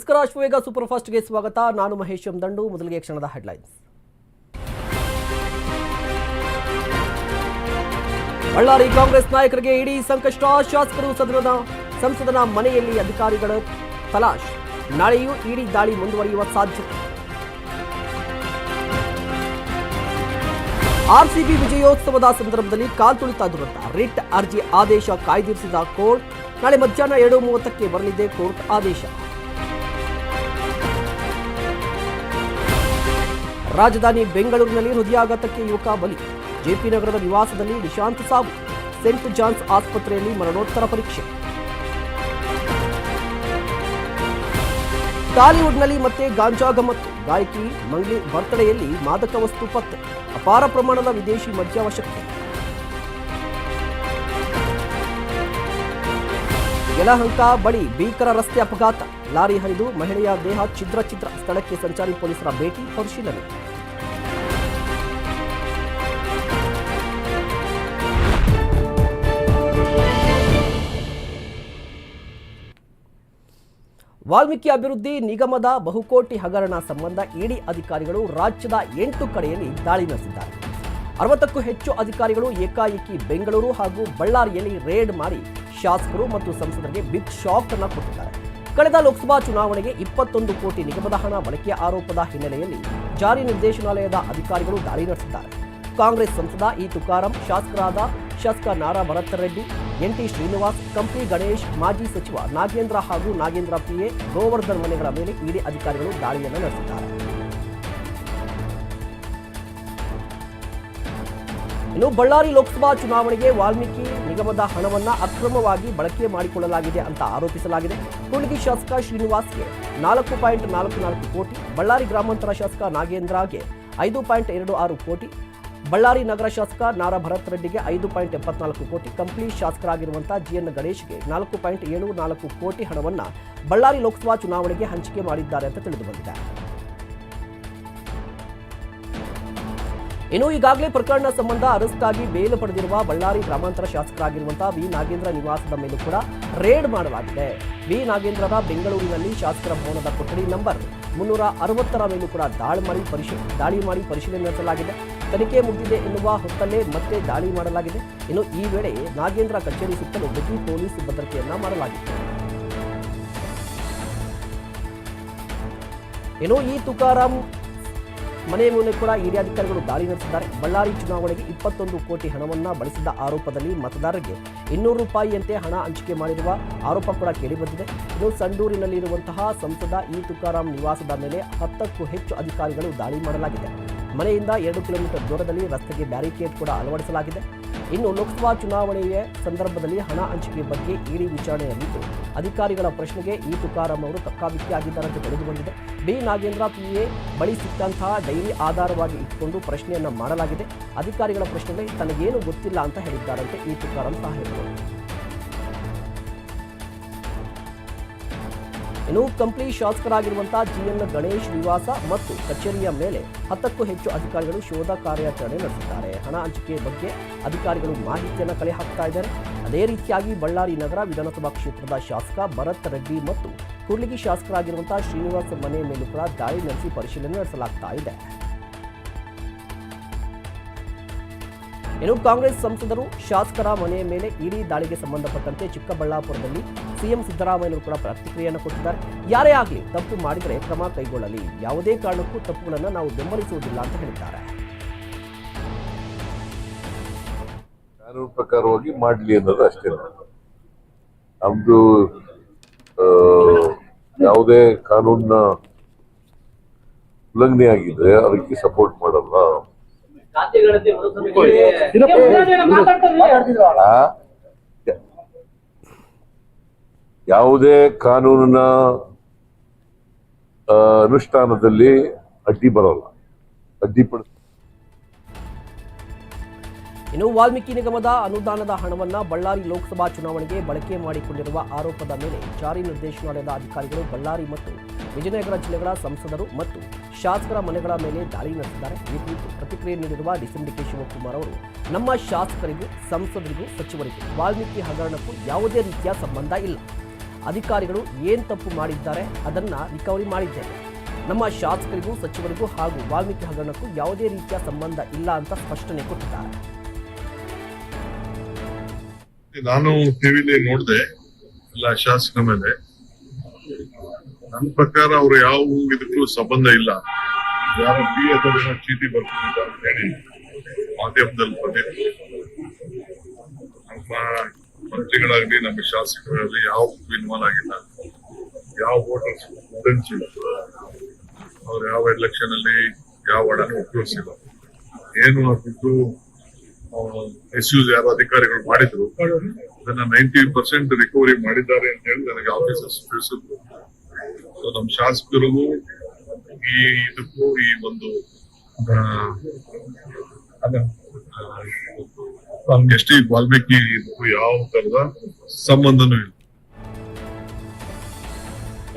ನಮಸ್ಕಾರ ಅಶ್ವವೇಗ ಸೂಪರ್ ಫಾಸ್ಟ್ಗೆ ಸ್ವಾಗತ. ನಾನು ಮಹೇಶ್ ಎಂ ದಂಡು ಮೊದಲಿಗೆ ಕ್ಷಣದ ಹೆಡ್ಲೈನ್ಸ್. ಬಳ್ಳಾರಿ ಕಾಂಗ್ರೆಸ್ ನಾಯಕರಿಗೆ ಇಡೀ ಸಂಕಷ್ಟ, ಶಾಸಕರು ಸದನದ ಸಂಸದನ ಮನೆಯಲ್ಲಿ ಅಧಿಕಾರಿಗಳ ತಲಾಶ್. ನಾಳೆಯೂ ಇಡಿ ದಾಳಿ ಮುಂದುವರಿಯುವ ಸಾಧ್ಯತೆ ಆರ್ಸಿಬಿ ವಿಜಯೋತ್ಸವದ ಸಂದರ್ಭದಲ್ಲಿ ಕಾಲ್ತುಳಿತ ದುರಂತ. ರಿಟ್ ಅರ್ಜಿ ಆದೇಶ ಕಾಯ್ದಿರಿಸಿದ ಕೋರ್ಟ್. ನಾಳೆ ಮಧ್ಯಾಹ್ನ ಎರಡು ಮೂವತ್ತಕ್ಕೆ ಬರಲಿದೆ ಕೋರ್ಟ್ ಆದೇಶ. ರಾಜಧಾನಿ ಬೆಂಗಳೂರಿನಲ್ಲಿ ಹೃದಯಾಘಾತಕ್ಕೆ ಯುವಕ ಬಲಿ. ಜೆಪಿ ನಗರದ ನಿವಾಸದಲ್ಲಿ ನಿಶಾಂತ್ ಸಾವು. ಸೆಂಟ್ ಜಾನ್ಸ್ ಆಸ್ಪತ್ರೆಯಲ್ಲಿ ಮರಣೋತ್ತರ ಪರೀಕ್ಷೆ. ಟಾಲಿವುಡ್ನಲ್ಲಿ ಮತ್ತೆ ಗಾಂಜಾ ಗಮತ್ತು ಗಾಯಕಿ ಮಂಗ್ಲಿ ಬರ್ತಡೆಯಲ್ಲಿ ಮಾದಕ ವಸ್ತು ಪತ್ತೆ. ಅಪಾರ ಪ್ರಮಾಣದ ವಿದೇಶಿ ಮದ್ಯ ಅವಶ್ಯಕತೆ ಯಲಹಂಕ ಬಳಿ ಭೀಕರ ರಸ್ತೆ ಅಪಘಾತ. ಲಾರಿ ಹರಿದು ಮಹಿಳೆಯ ದೇಹ ಛಿದ್ರ ಛಿದ್ರ ಸ್ಥಳಕ್ಕೆ ಸಂಚಾರಿ ಪೊಲೀಸರ ಭೇಟಿ ಪರಿಶೀಲನೆ. ವಾಲ್ಮೀಕಿ ಅಭಿವೃದ್ಧಿ ನಿಗಮದ ಬಹುಕೋಟಿ ಹಗರಣ ಸಂಬಂಧ ಇಡಿ ಅಧಿಕಾರಿಗಳು ರಾಜ್ಯದ ಎಂಟು ಕಡೆಯಲ್ಲಿ ದಾಳಿ ನಡೆಸಿದ್ದಾರೆ. ಅರವತ್ತಕ್ಕೂ ಹೆಚ್ಚು ಅಧಿಕಾರಿಗಳು ಏಕಾಏಕಿ ಬೆಂಗಳೂರು ಹಾಗೂ ಬಳ್ಳಾರಿಯಲ್ಲಿ ರೇಡ್ ಮಾಡಿ ಶಾಸಕರು ಮತ್ತು ಸಂಸದರಿಗೆ ಬಿಗ್ ಶಾಕ್ ಅನ್ನು ಕೊಟ್ಟಿದ್ದಾರೆ. ಕಳೆದ ಲೋಕಸಭಾ ಚುನಾವಣೆಗೆ ಇಪ್ಪತ್ತೊಂದು ಕೋಟಿ ನಿಗಮದ ಹಣ ಬಳಕೆಯ ಆರೋಪದ ಹಿನ್ನೆಲೆಯಲ್ಲಿ ಜಾರಿ ನಿರ್ದೇಶನಾಲಯದ ಅಧಿಕಾರಿಗಳು ದಾಳಿ ನಡೆಸಿದ್ದಾರೆ. ಕಾಂಗ್ರೆಸ್ ಸಂಸದ ಇ ತುಕಾರಾಂ, ಶಾಸಕರಾದ ಶಾಸಕ ನಾರಾ ಭರತ್ ರೆಡ್ಡಿ ಎನ್ಟಿ ಶ್ರೀನಿವಾಸ್ ಕಂಪ್ಲಿ ಗಣೇಶ್, ಮಾಜಿ ಸಚಿವ ನಾಗೇಂದ್ರ ಹಾಗೂ ನಾಗೇಂದ್ರ ಪಿಎ ಗೋವರ್ಧನ್ ಮನೆಗಳ ಮೇಲೆ ಇಡಿ ಅಧಿಕಾರಿಗಳು ದಾಳಿಯನ್ನು ನಡೆಸಿದ್ದಾರೆ. ಇನ್ನು ಬಳ್ಳಾರಿ ಲೋಕಸಭಾ ಚುನಾವಣೆಗೆ ವಾಲ್ಮೀಕಿ ನಿಗಮದ ಹಣವನ್ನ ಅಕ್ರಮವಾಗಿ ಬಳಕೆ ಮಾಡಿಕೊಳ್ಳಲಾಗಿದೆ ಅಂತ ಆರೋಪಿಸಲಾಗಿದೆ. ಕುಣಗಿ ಶಾಸಕ ಶ್ರೀನಿವಾಸ್ಗೆ ನಾಲ್ಕು ಪಾಯಿಂಟ್ ನಾಲ್ಕು ನಾಲ್ಕು ಕೋಟಿ, ಬಳ್ಳಾರಿ ಗ್ರಾಮಾಂತರ ಶಾಸಕ ನಾಗೇಂದ್ರಗೆ ಐದು ಪಾಯಿಂಟ್ ಎರಡು ಆರು ಕೋಟಿ, ಬಳ್ಳಾರಿ ನಗರ ಶಾಸಕ ನಾರಾ ಭರತ್ ರೆಡ್ಡಿಗೆ ಐದು ಪಾಯಿಂಟ್ ಎಪ್ಪತ್ನಾಲ್ಕು ಕೋಟಿ, ಕಂಪ್ಲಿ ಶಾಸಕರಾಗಿರುವಂತಹ ಜಿಎನ್ ಗಣೇಶ್ಗೆ ನಾಲ್ಕು ಪಾಯಿಂಟ್ ಏಳು ನಾಲ್ಕು ಕೋಟಿ ಹಣವನ್ನು ಬಳ್ಳಾರಿ ಲೋಕಸಭಾ ಚುನಾವಣೆಗೆ ಹಂಚಿಕೆ ಮಾಡಿದ್ದಾರೆ ಅಂತ ತಿಳಿದು ಇನ್ನು ಈಗಾಗಲೇ ಪ್ರಕರಣ ಸಂಬಂಧ ಅರೆಸ್ಟ್ ಆಗಿ ಬೇಲು ಪಡೆದಿರುವ ಬಳ್ಳಾರಿ ಗ್ರಾಮಾಂತರ ಶಾಸಕರಾಗಿರುವಂತಹ ವಿ. ನಾಗೇಂದ್ರ ನಿವಾಸದ ಮೇಲೂ ಕೂಡ ರೇಡ್ ಮಾಡಲಾಗಿದೆ. ವಿ. ನಾಗೇಂದ್ರರ ಬೆಂಗಳೂರಿನಲ್ಲಿ ಶಾಸಕರ ಭವನದ ಕೊಠಡಿ ನಂಬರ್ ಮುನ್ನೂರ ಅರವತ್ತರ ಮೇಲೂ ಕೂಡ ದಾಳಿ ಮಾಡಿ ಪರಿಶೀಲ ದಾಳಿ ಮಾಡಿ ಪರಿಶೀಲನೆ ನಡೆಸಲಾಗಿದೆ. ತನಿಖೆ ಮುಗಿದಿದೆ ಎನ್ನುವ ಹೊತ್ತಲ್ಲೇ ಮತ್ತೆ ದಾಳಿ ಮಾಡಲಾಗಿದೆ. ಇನ್ನು ಈ ವೇಳೆ ನಾಗೇಂದ್ರ ಕಚೇರಿ ಸುತ್ತಲೂ ಬಿಗಿ ಪೊಲೀಸ್ ಭದ್ರತೆಯನ್ನ ಮಾಡಲಾಗಿತ್ತು ಇನ್ನು ಈ ತುಕಾರಾಂ ಮನೆ ಮೇಲೆ ಕೂಡ ಹಿರಿಯ ಅಧಿಕಾರಿಗಳು ದಾಳಿ ನಡೆಸಿದ್ದಾರೆ. ಬಳ್ಳಾರಿ ಚುನಾವಣೆಗೆ ಇಪ್ಪತ್ತೊಂದು ಕೋಟಿ ಹಣವನ್ನ ಬಳಸಿದ ಆರೋಪದಲ್ಲಿ ಮತದಾರರಿಗೆ ಇನ್ನೂರು ರೂಪಾಯಿಯಂತೆ ಹಣ ಹಂಚಿಕೆ ಮಾಡಿರುವ ಆರೋಪ ಕೂಡ ಕೇಳಿಬಂದಿದೆ. ಇದು ಸಂಡೂರಿನಲ್ಲಿರುವಂತಹ ಸಂಸದ ಇ ತುಕಾರಾಂ ನಿವಾಸದ ಮೇಲೆ ಹತ್ತಕ್ಕೂ ಹೆಚ್ಚು ಅಧಿಕಾರಿಗಳು ದಾಳಿ ಮಾಡಲಾಗಿದೆ. ಮನೆಯಿಂದ ಎರಡು ಕಿಲೋಮೀಟರ್ ದೂರದಲ್ಲಿ ರಸ್ತೆಗೆ ಬ್ಯಾರಿಕೇಡ್ ಕೂಡ ಅಳವಡಿಸಲಾಗಿದೆ. ಇನ್ನು ಲೋಕಸಭಾ ಚುನಾವಣೆಯ ಸಂದರ್ಭದಲ್ಲಿ ಹಣ ಹಂಚಿಕೆ ಬಗ್ಗೆ ಇಡಿ ವಿಚಾರಣೆಯಲ್ಲಿದ್ದು, ಅಧಿಕಾರಿಗಳ ಪ್ರಶ್ನೆಗೆ ಈ ತುಕಾರಾಂ ಅವರು ಕಕ್ಕಾಬಿಕ್ಕಿಯಾಗಿದ್ದಾರೆ ಅಂತ ತಿಳಿದು ಬಂದಿದೆ ಬಿ. ನಾಗೇಂದ್ರ ಪಿಎ ಬಳಿ ಸಿಕ್ಕಂತಹ ಡೈರಿ ಆಧಾರವಾಗಿ ಇಟ್ಟುಕೊಂಡು ಪ್ರಶ್ನೆಯನ್ನು ಮಾಡಲಾಗಿದೆ. ಅಧಿಕಾರಿಗಳ ಪ್ರಶ್ನೆಗೆ ತನಗೇನು ಗೊತ್ತಿಲ್ಲ ಅಂತ ಹೇಳಿದ್ದಾರಂತೆ ಈ ತುಕಾರಾಂ ಸಾಹೇಬರು ಇನ್ನು ಕಂಪ್ಲಿ ಶಾಸಕರಾಗಿರುವಂತಹ ಜಿಎನ್ ಗಣೇಶ್ ನಿವಾಸ ಮತ್ತು ಕಚೇರಿಯ ಮೇಲೆ ಹತ್ತಕ್ಕೂ ಹೆಚ್ಚು ಅಧಿಕಾರಿಗಳು ಶೋಧ ಕಾರ್ಯಾಚರಣೆ ನಡೆಸಿದ್ದಾರೆ ಹಣ ಹಂಚಿಕೆ ಬಗ್ಗೆ ಅಧಿಕಾರಿಗಳು ಮಾಹಿತಿಯನ್ನು ಕಲೆ ಹಾಕ್ತಾ ಇದ್ದಾರೆ. ಅದೇ ರೀತಿಯಾಗಿ ಬಳ್ಳಾರಿ ನಗರ ವಿಧಾನಸಭಾ ಕ್ಷೇತ್ರದ ಶಾಸಕ ಭರತ್ ರೆಡ್ಡಿ ಮತ್ತು ಕುರ್ಲಿಗಿ ಶಾಸಕರಾಗಿರುವಂತಹ ಶ್ರೀನಿವಾಸ್ ಮನೆ ಮೇಲೂ ಕೂಡ ದಾಳಿ ನಡೆಸಿ ಪರಿಶೀಲನೆ ನಡೆಸಲಾಗ್ತಾ ಇದೆ. ಇನ್ನು ಕಾಂಗ್ರೆಸ್ ಸಂಸದರು, ಶಾಸಕರ ಮನೆಯ ಮೇಲೆ ಇಡಿ ದಾಳಿಗೆ ಸಂಬಂಧಪಟ್ಟಂತೆ ಚಿಕ್ಕಬಳ್ಳಾಪುರದಲ್ಲಿ ಸಿಎಂ ಸಿದ್ದರಾಮಯ್ಯರು ಕೂಡ ಪ್ರತಿಕ್ರಿಯೆಯನ್ನು ಕೊಟ್ಟಿದ್ದಾರೆ. ಯಾರೇ ಆಗಲಿ ತಪ್ಪು ಮಾಡಿದರೆ ಕ್ರಮ ಕೈಗೊಳ್ಳಲಿ. ಯಾವುದೇ ಕಾರಣಕ್ಕೂ ತಪ್ಪುಗಳನ್ನು ನಾವು ಬೆಂಬಲಿಸುವುದಿಲ್ಲ ಅಂತ ಹೇಳಿದ್ದಾರೆ. ಪ್ರಕಾರವಾಗಿ ಮಾಡಲಿ ಅನ್ನೋದು ಅಷ್ಟೇ ನಮ್ದು. ಯಾವುದೇ ಕಾನೂನಿನ ಉಲ್ಲಂಘನೆ ಆಗಿದ್ರೆ ಅದಕ್ಕೆ ಸಪೋರ್ಟ್ ಮಾಡಲ್ಲ? ಯಾವುದೇ ಕಾನೂನಿನ ಅನುಷ್ಠಾನದಲ್ಲಿ ಅಡ್ಡಿ ಬರೋಲ್ಲ. ಅಡ್ಡಿಪಡಿಸ ಇನ್ನು ವಾಲ್ಮೀಕಿ ನಿಗಮದ ಅನುದಾನದ ಹಣವನ್ನ ಬಳ್ಳಾರಿ ಲೋಕಸಭಾ ಚುನಾವಣೆಗೆ ಬಳಕೆ ಮಾಡಿಕೊಂಡಿರುವ ಆರೋಪದ ಮೇಲೆ ಜಾರಿ ನಿರ್ದೇಶನಾಲಯದ ಅಧಿಕಾರಿಗಳು ಬಳ್ಳಾರಿ ಮತ್ತು ವಿಜಯನಗರ ಜಿಲ್ಲೆಗಳ ಸಂಸದರು ಮತ್ತು ಶಾಸಕರ ಮನೆಗಳ ಮೇಲೆ ದಾಳಿ ನಡೆಸಿದ್ದಾರೆ. ಈ ಕುರಿತು ಪ್ರತಿಕ್ರಿಯೆ ನೀಡಿರುವ ಡಿಸಿಎಂ ಡಿ ಕೆ ಶಿವಕುಮಾರ್ ಅವರು, ನಮ್ಮ ಶಾಸಕರಿಗೂ, ಸಂಸದರಿಗೂ ಸಚಿವರಿಗೂ ವಾಲ್ಮೀಕಿ ಹಗರಣಕ್ಕೂ ಯಾವುದೇ ರೀತಿಯ ಸಂಬಂಧ ಇಲ್ಲ. ಅಧಿಕಾರಿಗಳು ಏನ್ ತಪ್ಪು ಮಾಡಿದ್ದಾರೆ ಅದನ್ನ ರಿಕವರಿ ಮಾಡಿದ್ದೇವೆ. ನಮ್ಮ ಶಾಸಕರಿಗೂ, ಸಚಿವರಿಗೂ ಹಾಗೂ ವಾಲ್ಮೀಕಿ ಹಗರಣಕ್ಕೂ ಯಾವುದೇ ರೀತಿಯ ಸಂಬಂಧ ಇಲ್ಲ ಅಂತ ಸ್ಪಷ್ಟನೆ ಕೊಟ್ಟಿದ್ದಾರೆ. ನಾನು ಟಿವಿಲಿ ನೋಡಿದೆ, ಎಲ್ಲ ಶಾಸಕರ ಮೇಲೆ. ನನ್ನ ಪ್ರಕಾರ ಅವ್ರು ಯಾವ ಇದಕ್ಕೂ ಸಂಬಂಧ ಇಲ್ಲ. ಯಾರು ಬಿ ಅಥವಾ ಚೀಟಿ ಬರ್ತಿದ್ದ ಅಂತ ಹೇಳಿ ಮಾಧ್ಯಮದಲ್ಲಿ ಬಂದಿತ್ತು ನಮ್ಮ ಮಂತ್ರಿಗಳಾಗ್ಲಿ, ನಮ್ಮ ಶಾಸಕರಾಗ್ಲಿ ಯಾವ ಇನ್ವಾಲ್ವ್ ಆಗಿಲ್ಲ. ಯಾವ ವೋಟರ್ಸ್ ಇಲ್ಲ. ಅವ್ರು ಯಾವ ಎಲೆಕ್ಷನ್ ಅಲ್ಲಿ ಯಾವ ಹಣನೂ ಉಪಯೋಗಿಸಿಲ್ಲ. ಏನು ಅದಿದ್ದು ಮಿಸ್ಯೂಸ್ ಯಾರು ಅಧಿಕಾರಿಗಳು ಮಾಡಿದ್ರು, ಅದನ್ನ ನೈಂಟಿ ಪರ್ಸೆಂಟ್ ರಿಕವರಿ ಮಾಡಿದ್ದಾರೆ ಅಂತ ಹೇಳಿ ನನಗೆ ಆಫೀಸರ್ಸ್ ತಿಳಿಸಿದ್ರು. ನಮ್ಮ ಶಾಸಕರಿಗೂ ಈ ಇದಕ್ಕೂ ಈ ಒಂದು ನಮ್ಗೆ ಎಷ್ಟೇ ವಾಲ್ಮೀಕಿ ಯಾವ ತರದ ಸಂಬಂಧನೂ ಇಲ್ಲ.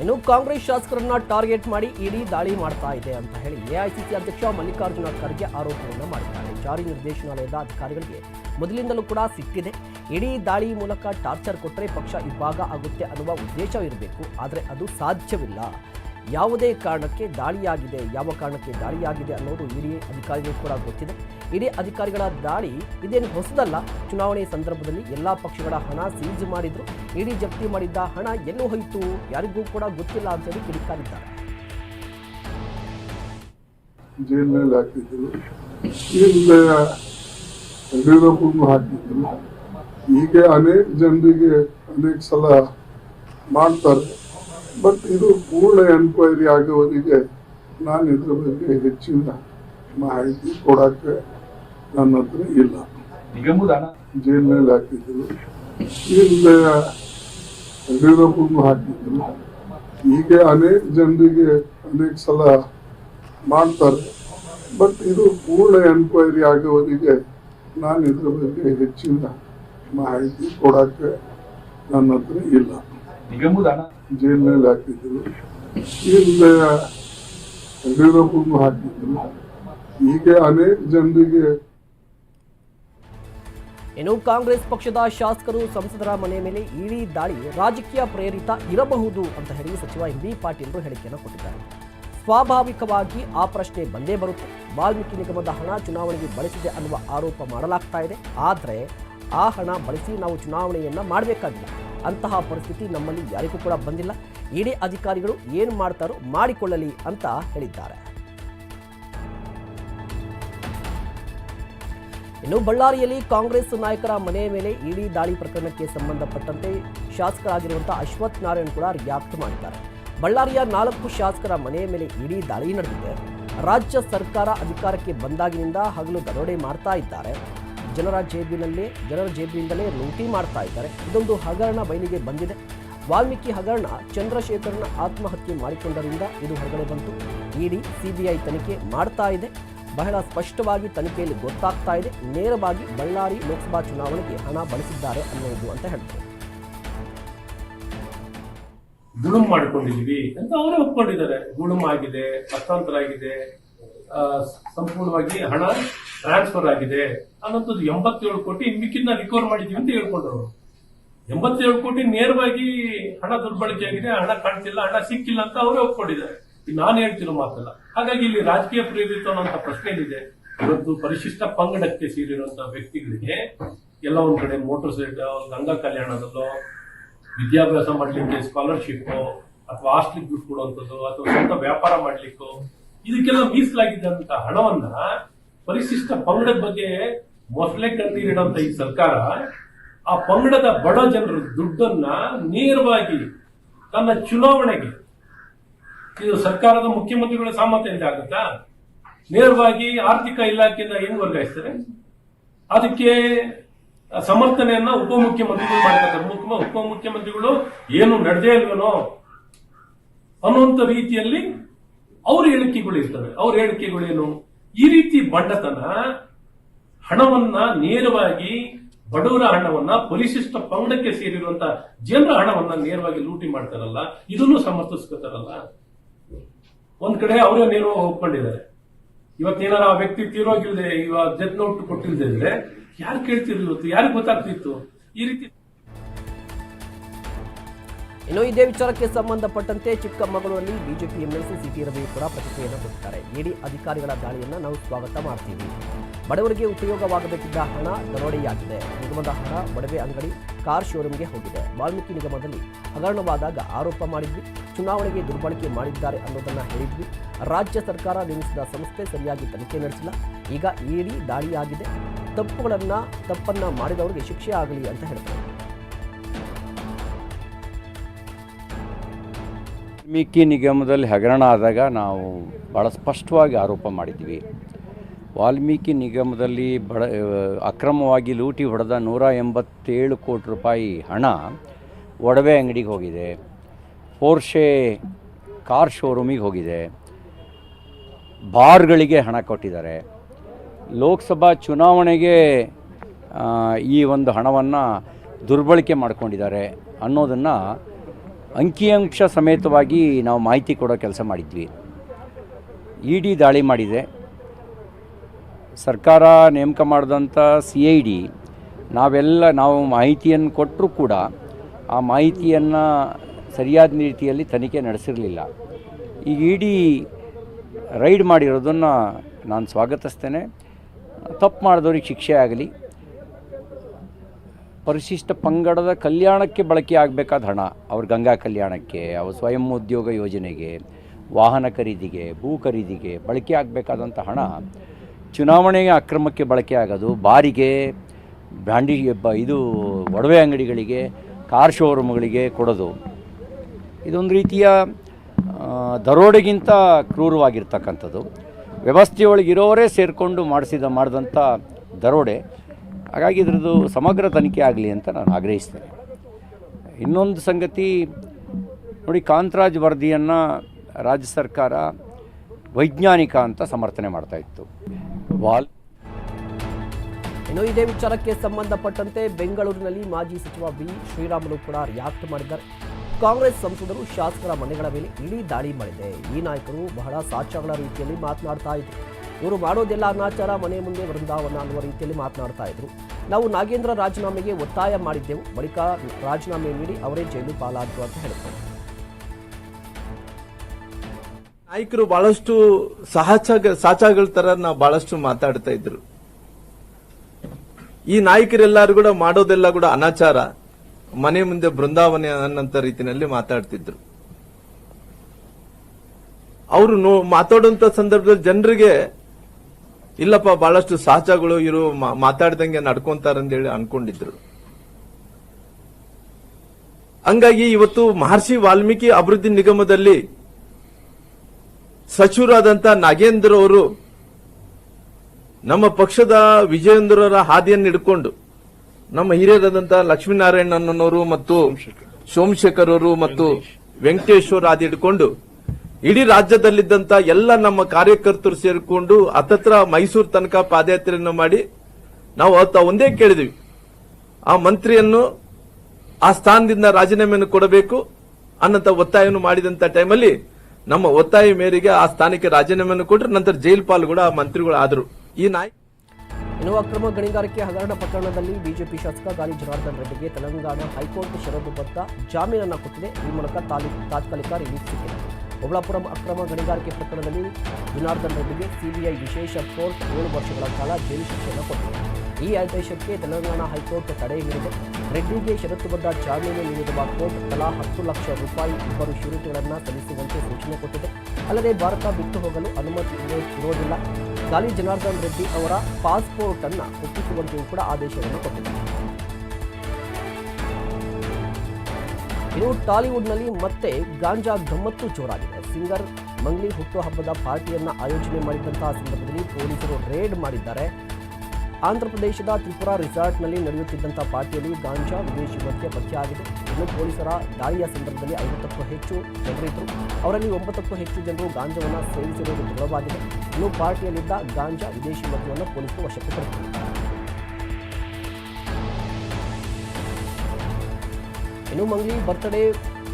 ಇನ್ನು ಕಾಂಗ್ರೆಸ್ ಶಾಸಕರನ್ನ ಟಾರ್ಗೆಟ್ ಮಾಡಿ ಇಡೀ ದಾಳಿ ಮಾಡ್ತಾ ಇದೆ ಅಂತ ಹೇಳಿ ಎಐಸಿಸಿ ಅಧ್ಯಕ್ಷ ಮಲ್ಲಿಕಾರ್ಜುನ ಖರ್ಗೆ ಆರೋಪವನ್ನು ಮಾಡಿದ್ದಾರೆ. ಜಾರಿ ನಿರ್ದೇಶನಾಲಯದ ಅಧಿಕಾರಿಗಳಿಗೆ ಮೊದಲಿಂದಲೂ ಕೂಡ ಸಿಕ್ಕಿದೆ. ಇಡೀ ದಾಳಿ ಮೂಲಕ ಟಾರ್ಚರ್ ಕೊಟ್ಟರೆ ಪಕ್ಷ ಇಬ್ಬಾಗ ಆಗುತ್ತೆ ಅನ್ನುವ ಉದ್ದೇಶವಿರಬೇಕು. ಆದರೆ ಅದು ಸಾಧ್ಯವಿಲ್ಲ. ಯಾವುದೇ ಕಾರಣಕ್ಕೆ ದಾಳಿಯಾಗಿದೆ, ಯಾವ ಕಾರಣಕ್ಕೆ ದಾಳಿಯಾಗಿದೆ ಅನ್ನೋದು ಇಡೀ ಅಧಿಕಾರಿಗಳು ಕೂಡ ಗೊತ್ತಿದೆ. ಇಡೀ ಅಧಿಕಾರಿಗಳ ದಾಳಿ ಇದೇನು ಹೊಸದಲ್ಲ. ಚುನಾವಣೆ ಸಂದರ್ಭದಲ್ಲಿ ಎಲ್ಲ ಪಕ್ಷಗಳ ಹಣ ಸೀಜ್ ಮಾಡಿದ್ರು. ಇಡೀ ಜಪ್ತಿ ಮಾಡಿದ್ದ ಹಣ ಎಲ್ಲೂ ಹೋಯಿತು. ಯಾರಿಗೂ ಕೂಡ ಗೊತ್ತಿಲ್ಲ ಅಂತೇಳಿ ಕಿಡಿಕಾರಿದ್ದಾರೆ. ಜೈಲಿನಲ್ಲಿ ಹಾಕಿದ್ರು. ಹೀಗೆ ಅನೇಕ ಜನರಿಗೆ ಅನೇಕ ಸಲ ಮಾಡ್ತಾರೆ. ಬಟ್ ಇದು ಪೂರ್ಣ ಎನ್ಕ್ವೈರಿ ಆಗುವವರೆಗೆ ನಾನು ಇದ್ರ ಬಗ್ಗೆ ಹೆಚ್ಚಿನ ಮಾಹಿತಿ ಕೊಡಕ್ಕೆ ನನ್ನ ಹತ್ರ ಇಲ್ಲ. ಜೈಲಿನಲ್ಲಿ ಹಾಕಿದ್ರು. ಹಿಂದೆ ಯಡಿಯೂರಪ್ಪಗೂ ಹಾಕಿದ್ರು. ಹೀಗೆ ಅನೇಕ ಜನರಿಗೆ ಅನೇಕ ಸಲ ಮಾಡ್ತಾರೆ. ಬಟ್ ಇದು ಪೂರ್ಣ ಎನ್ಕ್ವೈರಿ ಆಗುವವರೆಗೆ ನಾನು ಇದ್ರ ಬಗ್ಗೆ ಹೆಚ್ಚಿನ ಮಾಹಿತಿ ಕೊಡಕ್ಕೆ ನನ್ನ ಹತ್ರ ಇಲ್ಲ. ಜೈಲಿನಲ್ಲಿ ಹಾಕಿದ್ರು. ಇಲ್ಲ ಯಡಿಯೂರಪ್ಪಗೂ ಹಾಕಿದ್ರು. ಹೀಗೆ ಅನೇಕ ಜನರಿಗೆ ಇನ್ನು ಕಾಂಗ್ರೆಸ್ ಪಕ್ಷದ ಶಾಸಕರು ಸಂಸದರ ಮನೆ ಮೇಲೆ ಇಡಿ ದಾಳಿ ರಾಜಕೀಯ ಪ್ರೇರಿತ ಇರಬಹುದು ಅಂತ ಹೇಳಿ ಸಚಿವ ಎಂ ಬಿ ಪಾಟೀಲ್ ಹೇಳಿಕೆಯನ್ನು ಕೊಟ್ಟಿದ್ದಾರೆ. ಸ್ವಾಭಾವಿಕವಾಗಿ ಆ ಪ್ರಶ್ನೆ ಬಂದೇ ಬರುತ್ತೆ. ವಾಲ್ಮೀಕಿ ನಿಗಮದ ಹಣ ಚುನಾವಣೆಗೆ ಬಳಸಿದೆ ಅನ್ನುವ ಆರೋಪ ಮಾಡಲಾಗ್ತಾ ಇದೆ. ಆದರೆ ಆ ಹಣ ಬಳಸಿ ನಾವು ಚುನಾವಣೆಯನ್ನ ಮಾಡಬೇಕಾಗಿಲ್ಲ. ಅಂತಹ ಪರಿಸ್ಥಿತಿ ನಮ್ಮಲ್ಲಿ ಯಾರಿಗೂ ಕೂಡ ಬಂದಿಲ್ಲ. ಇಡಿ ಅಧಿಕಾರಿಗಳು ಏನು ಮಾಡ್ತಾರೋ ಮಾಡಿಕೊಳ್ಳಲಿ ಅಂತ ಹೇಳಿದ್ದಾರೆ. ಇನ್ನು ಬಳ್ಳಾರಿಯಲ್ಲಿ ಕಾಂಗ್ರೆಸ್ ನಾಯಕರ ಮನೆ ಮೇಲೆ ಇಡಿ ದಾಳಿ ಪ್ರಕರಣಕ್ಕೆ ಸಂಬಂಧಪಟ್ಟಂತೆ ಶಾಸಕರಾಗಿರುವಂತಹ ಅಶ್ವಥ್ ನಾರಾಯಣ್ ಕೂಡ ರಿಯಾಕ್ಟ್ ಮಾಡಿದ್ದಾರೆ. ಬಳ್ಳಾರಿಯ ನಾಲ್ಕು ಶಾಸಕರ ಮನೆಯ ಮೇಲೆ ಇಡಿ ದಾಳಿ ನಡೆದಿದೆ. ರಾಜ್ಯ ಸರ್ಕಾರ ಅಧಿಕಾರಕ್ಕೆ ಬಂದಾಗಿನಿಂದ ಹಗಲು ದರೋಡೆ ಮಾಡ್ತಾ ಇದ್ದಾರೆ. ಜನರ ಜೇಬಿನಲ್ಲಿ, ಜನರ ಜೇಬಿನಿಂದಲೇ ಲೂಟಿ ಮಾಡ್ತಾ ಇದ್ದಾರೆ. ಇದೊಂದು ಹಗರಣ ಬಯಲಿಗೆ ಬಂದಿದೆ. ವಾಲ್ಮೀಕಿ ಹಗರಣ ಚಂದ್ರಶೇಖರ್ನ ಆತ್ಮಹತ್ಯೆ ಮಾಡಿಕೊಂಡರಿಂದ ಇದು ಹೊರಗಡೆ ಬಂತು. ಇಡಿ ಸಿಬಿಐ ತನಿಖೆ ಮಾಡ್ತಾ ಇದೆ. ಬಹಳ ಸ್ಪಷ್ಟವಾಗಿ ತನಿಖೆಯಲ್ಲಿ ಗೊತ್ತಾಗ್ತಾ ಇದೆ. ನೇರವಾಗಿ ಬಳ್ಳಾರಿ ಲೋಕಸಭಾ ಚುನಾವಣೆಗೆ ಹಣ ಬಳಸಿದ್ದಾರೆ ಅನ್ನೋದು ಅಂತ ಹೇಳ್ತಾರೆ ಗುಳುಮ್ ಮಾಡ್ಕೊಂಡಿದೀವಿ ಅಂತ ಅವರೇ ಒಪ್ಕೊಂಡಿದ್ದಾರೆ. ಗುಳುಮ್ ಆಗಿದೆ ಹಸ್ತಾಂತರ ಆಗಿದೆ ಸಂಪೂರ್ಣವಾಗಿ ಹಣ ಟ್ರಾನ್ಸ್ಫರ್ ಆಗಿದೆ. ಅನ್ನೋದು ಎಂಬತ್ತೇಳು ಕೋಟಿ ಮಿಕ್ಕಿದ್ನ ರಿಕವರ್ ಮಾಡಿದೀವಿ ಅಂತ ಹೇಳ್ಕೊಂಡ್ರು ಎಂಬತ್ತೇಳು ಕೋಟಿ ನೇರವಾಗಿ ಹಣ ದುರ್ಬಳಕೆ ಆಗಿದೆ, ಹಣ ಕಾಣ್ತಿಲ್ಲ, ಹಣ ಸಿಕ್ಕಿಲ್ಲ ಅಂತ ಅವರೇ ಒಪ್ಕೊಂಡಿದ್ದಾರೆ. ನಾನು ಹೇಳ್ತಿರೋ ಮಾತಲ್ಲ. ಹಾಗಾಗಿ ಇಲ್ಲಿ ರಾಜಕೀಯ ಪ್ರೇರಿತ ಅನ್ನೋಂಥ ಪ್ರಶ್ನೆ ಏನಿದೆ? ಇವತ್ತು ಪರಿಶಿಷ್ಟ ಪಂಗಡಕ್ಕೆ ಸೇರಿರುವಂತಹ ವ್ಯಕ್ತಿಗಳಿಗೆ ಎಲ್ಲ ಒಂದ್ ಕಡೆ ಮೋಟರ್ ಸೈಕಲ್ ಗಂಗಾ ಕಲ್ಯಾಣದಲ್ಲೋ, ವಿದ್ಯಾಭ್ಯಾಸ ಮಾಡ್ಲಿಕ್ಕೆ ಸ್ಕಾಲರ್ಶಿಪ್ ಅಥವಾ ಹಾಸ್ಟೆಲ್ ದುಡ್ಡು ಕೊಡುವಂಥದ್ದು, ಅಥವಾ ಸ್ವಂತ ವ್ಯಾಪಾರ ಮಾಡ್ಲಿಕ್ಕೋ ಇದಕ್ಕೆಲ್ಲ ಮೀಸಲಾಗಿದ್ದಂತ ಹಣವನ್ನ ಪರಿಶಿಷ್ಟ ಪಂಗಡದ ಬಗ್ಗೆ ಮೊಸಳೆ ಕಣ್ಣೀರಿಡುವಂತ ಈ ಸರ್ಕಾರ, ಆ ಪಂಗಡದ ಬಡ ಜನರ ದುಡ್ಡನ್ನ ನೇರವಾಗಿ ತನ್ನ ಚುನಾವಣೆಗೆ, ಇದು ಸರ್ಕಾರದ ಮುಖ್ಯಮಂತ್ರಿಗಳ ಸಾಮರ್ಥ್ಯ ಆಗುತ್ತಾ? ನೇರವಾಗಿ ಆರ್ಥಿಕ ಇಲಾಖೆಯಿಂದ ಏನು ವರ್ಗಾಯಿಸ್ತಾರೆ? ಅದಕ್ಕೆ ಸಮರ್ಥನೆಯನ್ನ ಉಪಮುಖ್ಯಮಂತ್ರಿಗಳು ಮಾಡ್ತಾರೆ ಮುಖ್ಯ ಉಪಮುಖ್ಯಮಂತ್ರಿಗಳು ಏನು ನಡೆದೇ ಇಲ್ವೇನೋ ಅನ್ನುವಂಥ ರೀತಿಯಲ್ಲಿ ಅವ್ರ ಹೇಳಿಕೆಗಳು ಇರ್ತವೆ. ಅವ್ರ ಹೇಳಿಕೆಗಳೇನು ಈ ರೀತಿ ಬಂಡತನ ಹಣವನ್ನ ನೇರವಾಗಿ ಬಡವರ ಹಣವನ್ನ ಪರಿಶಿಷ್ಟ ಪಂಗಡಕ್ಕೆ ಸೇರಿರುವಂತ ಜನರ ಹಣವನ್ನ ನೇರವಾಗಿ ಲೂಟಿ ಮಾಡ್ತಾರಲ್ಲ, ಇದನ್ನು ಸಮರ್ಥಿಸ್ಕೋತಾರಲ್ಲ? ಒಂದ್ ಕಡೆ ಅವರೇ ನೇರವಾಗಿ ಒಪ್ಕೊಂಡಿದ್ದಾರೆ. ಇವತ್ತೇನಾರ ಆ ವ್ಯಕ್ತಿ ತೀರೋಗಿಲ್ಲದೆ ಇವಾಗ ಡೆತ್ ನೋಟ್ ಕೊಟ್ಟಿಲ್ದೆ ಇದ್ರೆ ಯಾರು ಕೇಳ್ತಿರ್ಲಿ ಇವತ್ತು? ಯಾರಿಗೆ ಗೊತ್ತಾಗ್ತಿತ್ತು? ಈ ರೀತಿ ಇನ್ನು ಇದೇ ವಿಚಾರಕ್ಕೆ ಸಂಬಂಧಪಟ್ಟಂತೆ ಚಿಕ್ಕಮಗಳೂರಲ್ಲಿ BJP MLC C T Ravi ಕೂಡ ಪ್ರತಿಕ್ರಿಯೆಯನ್ನು ಕೊಡುತ್ತಾರೆ ಇಡಿ ಅಧಿಕಾರಿಗಳ ದಾಳಿಯನ್ನು ನಾವು ಸ್ವಾಗತ ಮಾಡ್ತೀವಿ. ಬಡವರಿಗೆ ಉಪಯೋಗವಾಗಬೇಕಿದ್ದ ಹಣ ದರೋಡೆಯಾಗಿದೆ. ನಿಗಮದ ಹಣ ಒಡವೆ ಅಂಗಡಿ, ಕಾರ್ ಶೋರೂಮ್ಗೆ ಹೋಗಿದೆ. ವಾಲ್ಮೀಕಿ ನಿಗಮದಲ್ಲಿ ಹಗರಣವಾದಾಗ ಆರೋಪ ಮಾಡಿದ್ವಿ. ಚುನಾವಣೆಗೆ ದುರ್ಬಳಕೆ ಮಾಡಿದ್ದಾರೆ ಅನ್ನೋದನ್ನು ಹೇಳಿದ್ವಿ. ರಾಜ್ಯ ಸರ್ಕಾರ ನೇಮಿಸಿದ ಸಂಸ್ಥೆ ಸರಿಯಾಗಿ ತನಿಖೆ ನಡೆಸಿಲ್ಲ. ಈಗ ಇಡಿ ದಾಳಿಯಾಗಿದೆ. ತಪ್ಪುಗಳನ್ನು ತಪ್ಪನ್ನು ಮಾಡಿದವರಿಗೆ ಶಿಕ್ಷೆ ಆಗಲಿ ಅಂತ ಹೇಳ್ತಾರೆ. ವಾಲ್ಮೀಕಿ ನಿಗಮದಲ್ಲಿ ಹಗರಣ ಆದಾಗ ನಾವು ಭಾಳ ಸ್ಪಷ್ಟವಾಗಿ ಆರೋಪ ಮಾಡಿದ್ವಿ. ವಾಲ್ಮೀಕಿ ನಿಗಮದಲ್ಲಿ ಬಡ ಅಕ್ರಮವಾಗಿ ಲೂಟಿ ಹೊಡೆದ ನೂರ ಎಂಬತ್ತೇಳು ಕೋಟಿ ರೂಪಾಯಿ ಹಣ ಒಡವೆ ಅಂಗಡಿಗೆ ಹೋಗಿದೆ. ಪೋರ್ಷೆ ಕಾರ್ ಶೋರೂಮಿಗೆ ಹೋಗಿದೆ. ಬಾರ್ಗಳಿಗೆ ಹಣ ಕೊಟ್ಟಿದ್ದಾರೆ. ಲೋಕಸಭಾ ಚುನಾವಣೆಗೆ ಈ ಒಂದು ಹಣವನ್ನು ದುರ್ಬಳಕೆ ಮಾಡ್ಕೊಂಡಿದ್ದಾರೆ ಅನ್ನೋದನ್ನು ಅಂಕಿಅಂಶ ಸಮೇತವಾಗಿ ನಾವು ಮಾಹಿತಿ ಕೊಡೋ ಕೆಲಸ ಮಾಡಿದ್ವಿ. ಇ ಡಿ ದಾಳಿ ಮಾಡಿದೆ. ಸರ್ಕಾರ ನೇಮಕ ಮಾಡಿದಂಥ ಸಿ ಐ ಡಿ, ನಾವೆಲ್ಲ ನಾವು ಮಾಹಿತಿಯನ್ನು ಕೊಟ್ಟರೂ ಕೂಡ ಆ ಮಾಹಿತಿಯನ್ನು ಸರಿಯಾದ ರೀತಿಯಲ್ಲಿ ತನಿಖೆ ನಡೆಸಿರಲಿಲ್ಲ. ಈಗ ಇ ಡಿ ರೈಡ್ ಮಾಡಿರೋದನ್ನು ನಾನು ಸ್ವಾಗತಿಸ್ತೇನೆ. ತಪ್ಪು ಮಾಡಿದವ್ರಿಗೆ ಶಿಕ್ಷೆ ಆಗಲಿ. ಪರಿಶಿಷ್ಟ ಪಂಗಡದ ಕಲ್ಯಾಣಕ್ಕೆ ಬಳಕೆ ಆಗಬೇಕಾದ ಹಣ. ಅವ್ರ ಗಂಗಾ ಕಲ್ಯಾಣಕ್ಕೆ, ಅವ್ರ ಸ್ವಯಂ ಉದ್ಯೋಗ ಯೋಜನೆಗೆ, ವಾಹನ ಖರೀದಿಗೆ, ಭೂ ಖರೀದಿಗೆ ಬಳಕೆ ಆಗಬೇಕಾದಂಥ ಹಣ. ಚುನಾವಣೆಗೆ ಅಕ್ರಮಕ್ಕೆ ಬಳಕೆ ಆಗೋದು, ಬಾರಿಗೆ ಬ್ರ್ಯಾಂಡಿ ಇದು ಒಡವೆ ಅಂಗಡಿಗಳಿಗೆ, ಕಾರ್ ಶೋರೂಮ್ಗಳಿಗೆ ಕೊಡೋದು. ಇದೊಂದು ರೀತಿಯ ದರೋಡೆಗಿಂತ ಕ್ರೂರವಾಗಿರ್ತಕ್ಕಂಥದ್ದು. ವ್ಯವಸ್ಥೆಯೊಳಗಿರೋರೇ ಸೇರಿಕೊಂಡು ಮಾಡಿಸಿದ, ಮಾಡಿದಂಥ ದರೋಡೆ. ಹಾಗಾಗಿ ಇದರದ್ದು ಸಮಗ್ರ ತನಿಖೆ ಆಗಲಿ ಅಂತ ನಾನು ಆಗ್ರಹಿಸ್ತೇನೆ. ಇನ್ನೊಂದು ಸಂಗತಿ ನೋಡಿ ಕಾಂತರಾಜ್ ವರದಿಯನ್ನು ರಾಜ್ಯ ಸರ್ಕಾರ ವೈಜ್ಞಾನಿಕ ಅಂತ ಸಮರ್ಥನೆ ಮಾಡ್ತಾ ಇತ್ತು. ವಾಲ್ ಇನ್ನು ಇದೇ ವಿಚಾರಕ್ಕೆ ಸಂಬಂಧಪಟ್ಟಂತೆ ಬೆಂಗಳೂರಿನಲ್ಲಿ ಮಾಜಿ ಸಚಿವ ಬಿ. ಶ್ರೀರಾಮುಲು ಕೂಡ ರಿಯಾಕ್ಟ್ ಮಾಡಿದ್ದಾರೆ. ಕಾಂಗ್ರೆಸ್ ಸಂಸದರು ಶಾಸಕರ ಮನೆಗಳ ಮೇಲೆ ಇಡೀ ದಾಳಿ ಮಾಡಿದೆ. ಈ ನಾಯಕರು ಬಹಳ ಸಾಚಾಗಳ ರೀತಿಯಲ್ಲಿ ಮಾತನಾಡ್ತಾ ಇದ್ರು. ಇವರು ಮಾಡೋದೆಲ್ಲ ಅನಾಚಾರ, ಮನೆ ಮುಂದೆ ವೃಂದಾವನ ಅನ್ನುವ ರೀತಿಯಲ್ಲಿ ಮಾತನಾಡ್ತಾ ಇದ್ರು. ನಾವು ನಾಗೇಂದ್ರ ರಾಜೀನಾಮೆಗೆ ಒತ್ತಾಯ ಮಾಡಿದ್ದೆವು. ಬಳಿಕ ರಾಜೀನಾಮೆ ನೀಡಿ ಅವರೇ ಜೈಲು ಪಾಲಾದ್ರು ಅಂತ ಹೇಳ್ತಾರೆ ನಾಯಕರು ಬಹಳಷ್ಟು ಸಹಚ ಸಾಚಾಗಳ ತರ ನಾವು ಬಹಳಷ್ಟು ಮಾತಾಡ್ತಾ ಇದ್ರು. ಈ ನಾಯಕರೆಲ್ಲರೂ ಕೂಡ ಮಾಡೋದೆಲ್ಲ ಕೂಡ ಅನಾಚಾರ, ಮನೆ ಮುಂದೆ ಬೃಂದಾವನ ಅನ್ನಂತ ರೀತಿಯಲ್ಲಿ ಮಾತಾಡ್ತಿದ್ರು. ಅವರು ಮಾತಾಡುವಂತ ಸಂದರ್ಭದಲ್ಲಿ ಜನರಿಗೆ ಇಲ್ಲಪ್ಪ ಬಹಳಷ್ಟು ಸಹಜಗಳು ಇರು ಮಾ- ಮಾತಾಡ್ದಂಗೆ ನಡ್ಕೊಂತಾರಂದೇಳಿ ಅನ್ಕೊಂಡಿದ್ರು. ಹಂಗಾಗಿ ಇವತ್ತು ಮಹರ್ಷಿ ವಾಲ್ಮೀಕಿ ಅಭಿವೃದ್ಧಿ ನಿಗಮದಲ್ಲಿ ಸಚಿವರಾದಂತ ನಾಗೇಂದ್ರ ಅವರು ನಮ್ಮ ಪಕ್ಷದ ವಿಜಯೇಂದ್ರರ ಹಾದಿಯನ್ನು ಹಿಡ್ಕೊಂಡು ನಮ್ಮ ಹಿರಿಯರಾದಂತ ಲಕ್ಷ್ಮೀನಾರಾಯಣನವರು ಮತ್ತು ಸೋಮಶೇಖರ್. ಅವರು ಮತ್ತು ವೆಂಕಟೇಶ್ವರ ಹಾದಿ ಹಿಡ್ಕೊಂಡು ಇಡೀ ರಾಜ್ಯದಲ್ಲಿದ್ದಂತ ಎಲ್ಲ ನಮ್ಮ ಕಾರ್ಯಕರ್ತರು ಸೇರಿಕೊಂಡು ಹತ್ತತ್ರ ಮೈಸೂರು ತನಕ ಪಾದಯಾತ್ರೆಯನ್ನು ಮಾಡಿ ನಾವು ಅವತ್ತ ಒಂದೇ ಕೇಳಿದ್ವಿ. ಆ ಮಂತ್ರಿಯನ್ನು ಆ ಸ್ಥಾನದಿಂದ ರಾಜೀನಾಮೆಯನ್ನು ಕೊಡಬೇಕು ಅನ್ನಂತ ಒತ್ತಾಯವನ್ನು ಮಾಡಿದಂತ ಟೈಮಲ್ಲಿ ನಮ್ಮ ಒತ್ತಾಯ ಮೇರೆಗೆ ಆ ಸ್ಥಾನಕ್ಕೆ ರಾಜೀನಾಮೆಯನ್ನು ಕೊಟ್ಟರು. ನಂತರ ಜೈಲ್ ಪಾಲ್ ಕೂಡ ಆ ಮಂತ್ರಿಗಳು ಆದರು. ಈ ನಾಯಿ ಇನ್ನು ಅಕ್ರಮ ಗಣಿಗಾರಿಕೆ ಹಗರಣ ಪ್ರಕರಣದಲ್ಲಿ ಬಿಜೆಪಿ ಶಾಸಕ ಗಾಲಿ ಜನಾರ್ದನ್ ರೆಡ್ಡಿಗೆ ತೆಲಂಗಾಣ ಹೈಕೋರ್ಟ್ ಷರತ್ತುಬದ್ಧ ಜಾಮೀನನ್ನು ಕೊಟ್ಟಿದೆ. ಈ ಮೂಲಕ ತಾತ್ಕಾಲಿಕ ರಿಲೀಫ್ ಸಿಕ್ಕಿದೆ. ಒಬಳಾಪುರಂ ಅಕ್ರಮ ಗಣಿಗಾರಿಕೆ ಪ್ರಕರಣದಲ್ಲಿ ಜನಾರ್ದನ್ ರೆಡ್ಡಿಗೆ ಸಿಬಿಐ ವಿಶೇಷ ಕೋರ್ಟ್ ಏಳು ವರ್ಷಗಳ ಕಾಲ ಜೈಲು ಶಿಕ್ಷೆಯನ್ನು ಕೊಟ್ಟಿದೆ. ಈ ಆದೇಶಕ್ಕೆ ತೆಲಂಗಾಣ ಹೈಕೋರ್ಟ್ ತಡೆ ನೀಡಿದೆ ರೆಡ್ಡಿಗೆ ಷರತ್ತುಬದ್ಧ ಜಾಮೀನು ನೀಡಿರುವ ಕೋರ್ಟ್ ತಲಾ ಹತ್ತು ಲಕ್ಷ ರೂಪಾಯಿ ಇಬ್ಬರು ಷೂರಿಟಿಗಳನ್ನು ಸಲ್ಲಿಸುವಂತೆ ಸೂಚನೆ ಕೊಟ್ಟಿದೆ. ಅಲ್ಲದೆ ಭಾರತ ಬಿಟ್ಟು ಹೋಗಲು ಅನುಮತಿ ಇರೋ- ಇರೋದಿಲ್ಲ. ಗಾಲಿ ಜನಾರ್ದನ್ ರೆಡ್ಡಿ ಅವರ ಪಾಸ್ಪೋರ್ಟ್ ಅನ್ನು ಒಪ್ಪಿಸುವಂತೆಯೂ ಕೂಡ ಆದೇಶವನ್ನು ಕೊಟ್ಟಿದೆ. ಇನ್ನು ಟಾಲಿವುಡ್ನಲ್ಲಿ ಮತ್ತೆ ಗಾಂಜಾ ಗಮ್ಮತ್ತು ಜೋರಾಗಿದೆ. ಸಿಂಗರ್ ಮಂಗ್ಲಿ ಹುಟ್ಟುಹಬ್ಬದ ಪಾರ್ಟಿಯನ್ನು ಆಯೋಜನೆ ಮಾಡಿದಂತಹ ಸಂದರ್ಭದಲ್ಲಿ ಪೊಲೀಸರು ರೇಡ್ ಮಾಡಿದ್ದಾರೆ. ಆಂಧ್ರಪ್ರದೇಶದ ತ್ರಿಪುರ ರಿಸಾರ್ಟ್ನಲ್ಲಿ ನಡೆಯುತ್ತಿದ್ದಂಥ ಪಾರ್ಟಿಯಲ್ಲಿ ಗಾಂಜಾ ವಿದೇಶಿ ಮಧ್ಯೆ ಪತ್ತೆಯಾಗಿದೆ ಇನ್ನು ಪೊಲೀಸರ ದಾಳಿಯ ಸಂದರ್ಭದಲ್ಲಿ ಐವತ್ತಕ್ಕೂ ಹೆಚ್ಚು ಜನರಿದ್ದರು ಅವರಲ್ಲಿ ಒಂಬತ್ತಕ್ಕೂ ಹೆಚ್ಚು ಜನರು ಗಾಂಜಾವನ್ನು ಸೇವಿಸಿರುವುದು ದೃಢವಾಗಿದೆ ಇನ್ನು ಪಾರ್ಟಿಯಲ್ಲಿದ್ದ ಗಾಂಜಾ ವಿದೇಶಿ ಮದ್ಯವನ್ನು ಪೊಲೀಸರು ವಶಕ್ಕೆ ಪಡೆದಿದ್ದಾರೆ. ಇನ್ನು ಮಂಗ್ಲಿ ಬರ್ತ್ಡೇ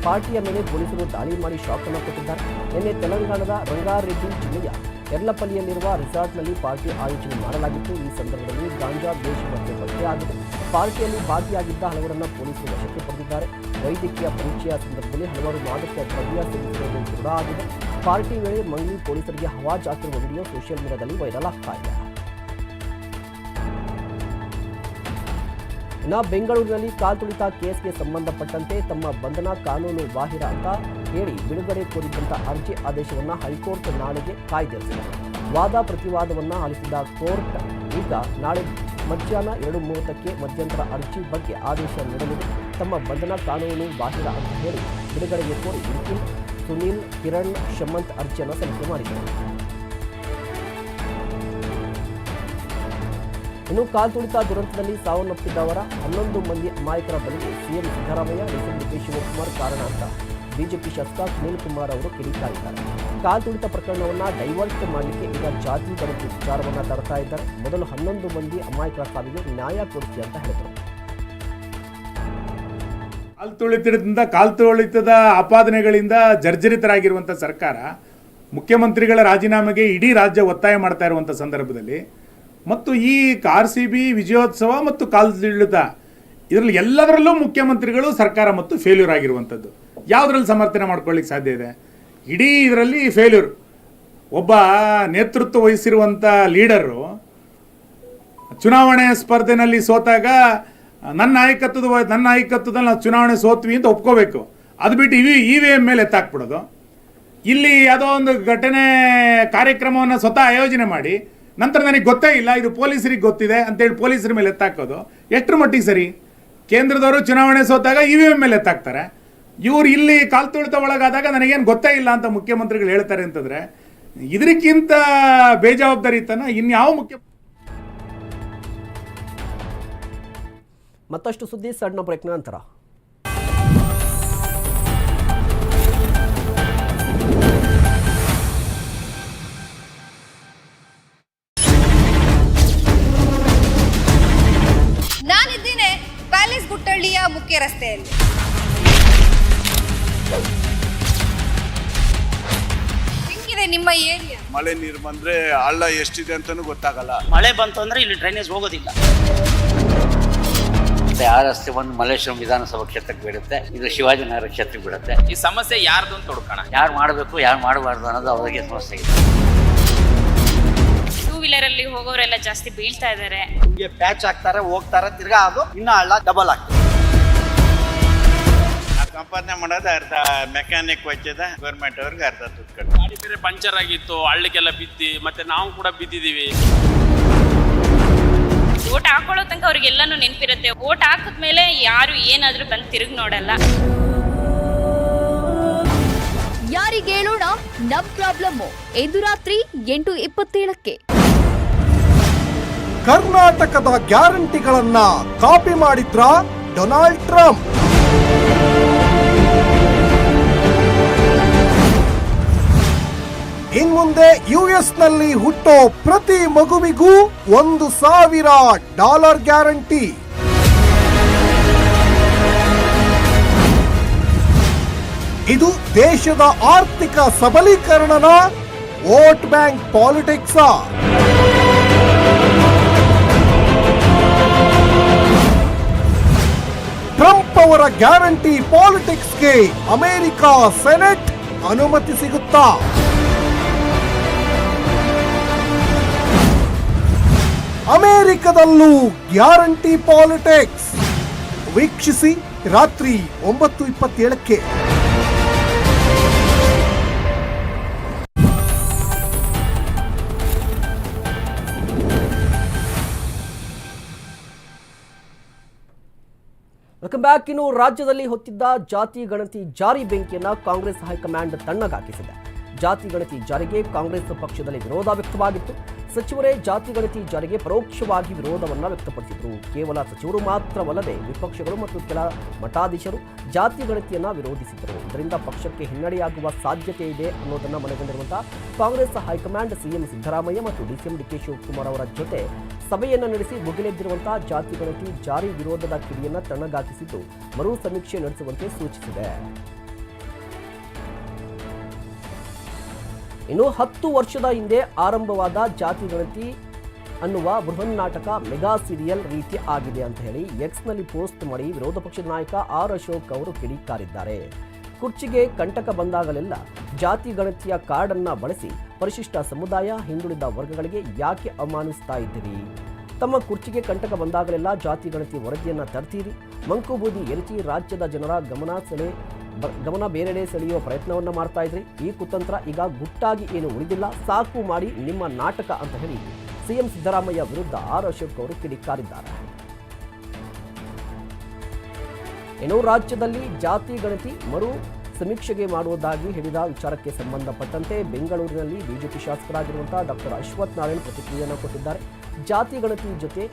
ಪಾರ್ಟಿಯ ಮೇಲೆ ಪೊಲೀಸರು ದಾಳಿ ಮಾಡಿ ಶಾಕ್ ಅನ್ನು ಕೊಟ್ಟಿದ್ದಾರೆ. ನಿನ್ನೆ ತೆಲಂಗಾಣದ ರಂಗಾರೆಡ್ಡಿ ಜಿಲ್ಲೆಯ ಯರ್ಲಪಲ್ಲಿಯಲ್ಲಿರುವ ರೆಸಾರ್ಟ್ನಲ್ಲಿ ಪಾರ್ಟಿ ಆಯೋಜನೆ ಮಾಡಲಾಗಿತ್ತು. ಈ ಸಂದರ್ಭದಲ್ಲಿ ಗಾಂಜಾ ದೇಶ ಮಧ್ಯೆ ಪತ್ತೆಯಾಗಿದೆ ಪಾರ್ಟಿಯಲ್ಲಿ ಭಾಗಿಯಾಗಿದ್ದ ಹಲವರನ್ನು ಪೊಲೀಸರು ವಶಕ್ಕೆ ಪಡೆದಿದ್ದಾರೆ. ವೈದ್ಯಕೀಯ ಪರೀಕ್ಷೆಯ ಸಂದರ್ಭದಲ್ಲಿ ಹಲವರು ಮಾದಕ ದ್ರವ್ಯ ಸೇವಿಸಿರುವುದು ಕೂಡ ಆಗಿದೆ. ಪಾರ್ಟಿ ವೇಳೆ ಮಂಗ್ಲಿ ಪೊಲೀಸರಿಗೆ ಹವಾಜ್ ಹಾಕಿರುವ ವಿಡಿಯೋ ಸೋಷಿಯಲ್ ಮೀಡಿಯಾದಲ್ಲಿ ವೈರಲ್ ಆಗ್ತಾ ಇದೆ. ಇನ್ನು ಬೆಂಗಳೂರಿನಲ್ಲಿ ಕಾಲ್ತುಳಿತ ಕೇಸ್ಗೆ ಸಂಬಂಧಪಟ್ಟಂತೆ ತಮ್ಮ ಬಂಧನ ಕಾನೂನು ಬಾಹಿರ ಅಂತ ಹೇಳಿ ಬಿಡುಗಡೆ ಕೋರಿದ್ದಂಥ ಅರ್ಜಿ ಆದೇಶವನ್ನು ಹೈಕೋರ್ಟ್ ನಾಳೆಗೆ ಕಾಯ್ದಿರಿಸಿದೆ. ವಾದ ಪ್ರತಿವಾದವನ್ನು ಆಲಿಸಿದ ಕೋರ್ಟ್ ಈಗ ನಾಳೆ ಮಧ್ಯಾಹ್ನ ಎರಡು ಮೂವತ್ತಕ್ಕೆ ಮಧ್ಯಂತರ ಅರ್ಜಿ ಬಗ್ಗೆ ಆದೇಶ ನೀಡಲಿದೆ. ತಮ್ಮ ಬಂಧನ ಕಾನೂನು ಬಾಹಿರ ಅಂತ ಹೇಳಿ ಬಿಡುಗಡೆಗೆ ಕೋರಿ ನಿಖಿಲ್, ಸುನೀಲ್, ಕಿರಣ್, ಶಮಂತ್ ಅರ್ಜಿಯನ್ನು ಸಲ್ಲಿಕೆ ಮಾಡಿದರು ಇನ್ನು ಕಾಲ್ತುಳಿತ ದುರಂತದಲ್ಲಿ ಸಾವನ್ನಪ್ಪಿದ್ದವರ ಹನ್ನೊಂದು ಮಂದಿ ಅಮಾಯಕರ ಬಲಿಗೆ CM Siddaramaiah DC D K Shivakumar ಕಾರಣ ಅಂತ ಬಿಜೆಪಿ ಶಾಸಕ ಸುನೀಲ್ ಕುಮಾರ್ ಅವರು ಕಿಡಿತಾ ಇದ್ದಾರೆ ಕಾಲ್ತುಳಿತ ಪ್ರಕರಣವನ್ನು ಡೈವರ್ಟ್ ಮಾಡಲಿಕ್ಕೆ ಈಗ ಜಾತಿ ಗಣತಿ ವಿಚಾರವನ್ನು ತರ್ತಾ ಇದ್ದಾರೆ. ಮೊದಲು ಹನ್ನೊಂದು ಮಂದಿ ಅಮಾಯಕರ ಸಾವಿಗೆ ನ್ಯಾಯ ಕೊಡಿಸಿ ಅಂತ ಹೇಳಿದರು. ಕಾಲ್ತುಳಿತದಿಂದ ಕಾಲ್ತುಳಿತದ ಆಪಾದನೆಗಳಿಂದ ಜರ್ಜರಿತರಾಗಿರುವಂಥ ಸರ್ಕಾರ ಮುಖ್ಯಮಂತ್ರಿಗಳ ರಾಜೀನಾಮೆಗೆ ಇಡೀ ರಾಜ್ಯ ಒತ್ತಾಯ ಮಾಡ್ತಾ ಇರುವಂಥ ಸಂದರ್ಭದಲ್ಲಿ ಮತ್ತು ಈ ಆರ್ ಸಿ ಬಿ ವಿಜಯೋತ್ಸವ ಮತ್ತು ಕಾಲ್ದಿಳಿತ ಇದರಲ್ಲಿ ಎಲ್ಲದರಲ್ಲೂ ಮುಖ್ಯಮಂತ್ರಿಗಳು ಸರ್ಕಾರ ಮತ್ತು ಫೇಲ್ಯೂರ್ ಆಗಿರುವಂಥದ್ದು. ಯಾವುದ್ರಲ್ಲಿ ಸಮರ್ಥನೆ ಮಾಡ್ಕೊಳ್ಳಿಕ್ಕೆ ಸಾಧ್ಯ ಇದೆ? ಇಡೀ ಇದರಲ್ಲಿ ಫೇಲ್ಯೂರ್ ಒಬ್ಬ ನೇತೃತ್ವ ವಹಿಸಿರುವಂಥ ಲೀಡರು ಚುನಾವಣೆ ಸ್ಪರ್ಧೆನಲ್ಲಿ ಸೋತಾಗ, ನನ್ನ ನಾಯಕತ್ವದ ನನ್ನ ನಾಯಕತ್ವದಲ್ಲಿ ನಾವು ಚುನಾವಣೆ ಸೋತ್ವಿ ಅಂತ ಒಪ್ಕೋಬೇಕು. ಅದು ಬಿಟ್ಟು ಇವಿ ಇ ವಿ ಎಂ ಮೇಲೆ ಎತ್ತಾಕ್ಬಿಡೋದು. ಇಲ್ಲಿ ಯಾವುದೋ ಒಂದು ಘಟನೆ, ಕಾರ್ಯಕ್ರಮವನ್ನು ಸ್ವತಃ ಆಯೋಜನೆ ಮಾಡಿ ನಂತರ ನನಗೆ ಗೊತ್ತೇ ಇಲ್ಲ, ಇದು ಪೊಲೀಸರಿಗೆ ಗೊತ್ತಿದೆ ಅಂತೇಳಿ ಪೊಲೀಸರ ಮೇಲೆ ಎತ್ತಾಕೋದು. ಎಷ್ಟರ ಮಟ್ಟಿಗೆ ಸರಿ? ಕೇಂದ್ರದವರು ಚುನಾವಣೆ ಸೋತಾಗ ಇ ವಿ ಎಂ ಮೇಲೆ ಎತ್ತಾಕ್ತಾರೆ. ಇವ್ರು ಇಲ್ಲಿ ಕಾಲ್ತುಳಿತ ಒಳಗಾದಾಗ ನನಗೇನು ಗೊತ್ತೇ ಇಲ್ಲ ಅಂತ ಮುಖ್ಯಮಂತ್ರಿಗಳು ಹೇಳ್ತಾರೆ ಅಂತಂದರೆ ಇದಕ್ಕಿಂತ ಬೇಜವಾಬ್ದಾರಿತನ ಇನ್ಯಾವ ಮುಖ್ಯ ಮತ್ತಷ್ಟು ಸುದ್ದಿ, ಸಣ್ಣ ಬ್ರೇಕ್ ನಂತರ. ಹೆಂಗಿದೆ ನಿಮ್ಮ ಏರಿಯಾ ಮಳೆ ನೀರು ಬಂದ್ರೆ ಹಳ್ಳ ಎಷ್ಟಿದೆ ಅಂತಾನೂ ಗೊತ್ತಾಗಲ್ಲ. ಮಳೆ ಬಂತು ಅಂದ್ರೆ ಇಲ್ಲಿ ಡ್ರೈನೇಜ್ ಹೋಗೋದಿಲ್ಲ. ಆ ರಸ್ತೆ ಬಂದು ಮಲ್ಲೇಶ್ವರಂ ವಿಧಾನಸಭಾ ಕ್ಷೇತ್ರಕ್ಕೆ ಬೀಳುತ್ತೆ ಇದು ಶಿವಾಜಿನಗರ ಕ್ಷೇತ್ರಕ್ಕೆ ಬಿಡುತ್ತೆ ಈ ಸಮಸ್ಯೆ ಯಾರ್ದು ಅಂತ ಹುಡ್ಕೋಣ. ಯಾರು ಮಾಡಬೇಕು ಯಾರು ಮಾಡಬಾರ್ದು ಅನ್ನೋದು ಅವರಿಗೆ ಸಮಸ್ಯೆ ಇದೆ ಟೂ ವೀಲರ್ ಅಲ್ಲಿ ಹೋಗೋರೆಲ್ಲ ಜಾಸ್ತಿ ಬೀಳ್ತಾ ಇದ್ದಾರೆ ನಿಮ್ಗೆ ಪ್ಯಾಚ್ ಹಾಕ್ತಾರೆ ಹೋಗ್ತಾರೆ ತಿರ್ಗಾ ಅದು ಇನ್ನ ಹಳ್ಳ ಡಬಲ್ ಆಗ್ತದೆ. ಸಂಪಾದನೆ ಮಾಡೋದು ಅರ್ಧ ಮೆಕ್ಯಾನಿಕ್ ವಚ್ಚದ ಗೌರ್ಮೆಂಟ್ ಅವ್ರಿಗೆ ಅರ್ಧ ದುಡ್ಡು ಕಟ್ಟು ಗಾಡಿ ಬೇರೆ ಪಂಚರ್ ಆಗಿತ್ತು ಹಳ್ಳಿಗೆಲ್ಲ ಬಿದ್ದಿ ಮತ್ತೆ ನಾವು ಕೂಡ ಬಿದ್ದಿದ್ದೀವಿ. ಓಟ್ ಹಾಕೊಳ್ಳೋ ತನಕ ಅವ್ರಿಗೆಲ್ಲಾನು ನೆನಪಿರುತ್ತೆ. ಓಟ್ ಹಾಕಿದ್ಮೇಲೆ ಯಾರು ಏನಾದ್ರೂ ಬಂದು ತಿರುಗಿ ನೋಡಲ್ಲ. ಯಾರಿಗೆ ಹೇಳೋಣ ನಮ್ ಪ್ರಾಬ್ಲಮ್ ಇಂದು ರಾತ್ರಿ ಎಂಟು ಇಪ್ಪತ್ತೇಳಕ್ಕೆ. ಕರ್ನಾಟಕದ ಗ್ಯಾರಂಟಿಗಳನ್ನ ಕಾಪಿ ಮಾಡಿದ್ರ ಡೊನಾಲ್ಡ್ ಟ್ರಂಪ್? ಇನ್ಮುಂದೆ ಯುಎಸ್ನಲ್ಲಿ ಹುಟ್ಟೋ ಪ್ರತಿ ಮಗುವಿಗೂ ಒಂದು ಸಾವಿರ ಡಾಲರ್ ಗ್ಯಾರಂಟಿ. ಇದು ದೇಶದ ಆರ್ಥಿಕ ಸಬಲೀಕರಣನ ವೋಟ್ ಬ್ಯಾಂಕ್ ಪಾಲಿಟಿಕ್ಸ್. ಟ್ರಂಪ್ ಅವರ ಗ್ಯಾರಂಟಿ ಪಾಲಿಟಿಕ್ಸ್ಗೆ ಅಮೆರಿಕ ಸೆನೆಟ್ ಅನುಮತಿ ಸಿಗುತ್ತಾ? ಅಮೆರಿಕದಲ್ಲೂ ಗ್ಯಾರಂಟಿ ಪಾಲಿಟಿಕ್ಸ್. ವೀಕ್ಷಿಸಿ ರಾತ್ರಿ ಒಂಬತ್ತು ಇಪ್ಪತ್ತೇಳಕ್ಕೆ. ವೆಲ್ಕಮ್ ಬ್ಯಾಕ್ ಇನ್ನು ರಾಜ್ಯದಲ್ಲಿ ಹೊತ್ತಿದ್ದ ಜಾತಿ ಗಣತಿ ಜಾರಿ ಬೆಂಕಿಯನ್ನು ಕಾಂಗ್ರೆಸ್ ಹೈಕಮಾಂಡ್ ತಣ್ಣಗಾಕಿಸಿದೆ. ಜಾತಿ ಗಣತಿ ಜಾರಿಗೆ ಕಾಂಗ್ರೆಸ್ ಪಕ್ಷದಲ್ಲಿ ವಿರೋಧ ವ್ಯಕ್ತವಾಗಿತ್ತು. ಸಚಿವರೇ ಜಾತಿ ಗಣತಿ ಜಾರಿಗೆ ಪರೋಕ್ಷವಾಗಿ ವಿರೋಧವನ್ನು ವ್ಯಕ್ತಪಡಿಸಿದರು. ಕೇವಲ ಸಚಿವರು ಮಾತ್ರವಲ್ಲದೆ ವಿಪಕ್ಷಗಳು ಮತ್ತು ಕೆಲ ಮಠಾಧೀಶರು ಜಾತಿ ಗಣತಿಯನ್ನ ವಿರೋಧಿಸಿದರು ಇದರಿಂದ ಪಕ್ಷಕ್ಕೆ ಹಿನ್ನಡೆಯಾಗುವ ಸಾಧ್ಯತೆ ಇದೆ ಅನ್ನೋದನ್ನ ಮನಗೊಂಡಿರುವಂತಹ Congress high command CM Siddaramaiah ಮತ್ತು ಡಿಸಿಎಂ ಡಿಕೆ ಶಿವಕುಮಾರ್ ಅವರ ಜೊತೆ ಸಭೆಯನ್ನು ನಡೆಸಿ ಮುಗಿಲೆದ್ದಿರುವಂತಹ ಜಾತಿ ಗಣತಿ ಜಾರಿ ವಿರೋಧದ ಕಿಡಿಯನ್ನು ತಣ್ಣಗಾಕಿಸಿದ್ದು ಮರು ಸಮೀಕ್ಷೆ ನಡೆಸುವಂತೆ ಸೂಚಿಸಿದೆ. ಇನ್ನು ಹತ್ತು ವರ್ಷದ ಹಿಂದೆ ಆರಂಭವಾದ ಜಾತಿ ಗಣತಿ ಅನ್ನುವ ಬೃಹನ್ ನಾಟಕ ಮೆಗಾ ಸೀರಿಯಲ್ ರೀತಿ ಆಗಿದೆ ಅಂತ ಹೇಳಿ ಎಕ್ಸ್ನಲ್ಲಿ ಪೋಸ್ಟ್ ಮಾಡಿ ವಿರೋಧ ಪಕ್ಷದ ನಾಯಕ ಆರ್ ಅಶೋಕ್ ಅವರು ಕಿಡಿಕಾರಿದ್ದಾರೆ. ಕುರ್ಚಿಗೆ ಕಂಟಕ ಬಂದಾಗಲೆಲ್ಲ ಜಾತಿ ಗಣತಿಯ ಕಾರ್ಡನ್ನ ಬಳಸಿ ಪರಿಶಿಷ್ಟ ಸಮುದಾಯ, ಹಿಂದುಳಿದ ವರ್ಗಗಳಿಗೆ ಯಾಕೆ ಅವಮಾನಿಸ್ತಾ ಇದ್ದೀರಿ? ತಮ್ಮ ಕುರ್ಚಿಗೆ ಕಂಟಕ ಬಂದಾಗಲೆಲ್ಲ ಜಾತಿ ಗಣತಿ ವರದಿಯನ್ನ ತರ್ತೀರಿ? ಮಂಕುಬೂದಿ ಎರಚಿ ರಾಜ್ಯದ ಜನರ ಗಮನ ಸೆಳೆ ಗಮನ ಬೇರೆಡೆ ಸೆಳೆಯುವ ಪ್ರಯತ್ನವನ್ನ ಮಾಡ್ತಾ ಇದ್ರಿ. ಈ ಕುತಂತ್ರ ಈಗ ಗುಟ್ಟಾಗಿ ಏನು ಉಳಿದಿಲ್ಲ. ಸಾಕು ಮಾಡಿ ನಿಮ್ಮ ನಾಟಕ ಅಂತ ಹೇಳಿ ಸಿಎಂ ಸಿದ್ದರಾಮಯ್ಯ ವಿರುದ್ಧ ಆರ್ ಅಶೋಕ್ ಅವರು ಕಿಡಿಕಾರಿದ್ದಾರೆ. ಇನ್ನು ರಾಜ್ಯದಲ್ಲಿ ಜಾತಿ, ಗಣತಿ ಮರು ಸಮೀಕ್ಷೆಗೆ ಮಾಡುವುದಾಗಿ ಹೇಳಿದ ವಿಚಾರಕ್ಕೆ ಸಂಬಂಧಪಟ್ಟಂತೆ ಬೆಂಗಳೂರಿನಲ್ಲಿ ಬಿಜೆಪಿ ಶಾಸಕರಾಗಿರುವಂತಹ ಡಾಕ್ಟರ್ ಅಶ್ವಥ್ ನಾರಾಯಣ್ ಪ್ರತಿಕ್ರಿಯೆಯನ್ನು ಕೊಟ್ಟಿದ್ದಾರೆ. ಜಾತಿ, ಗಣತಿ ಜೊತೆ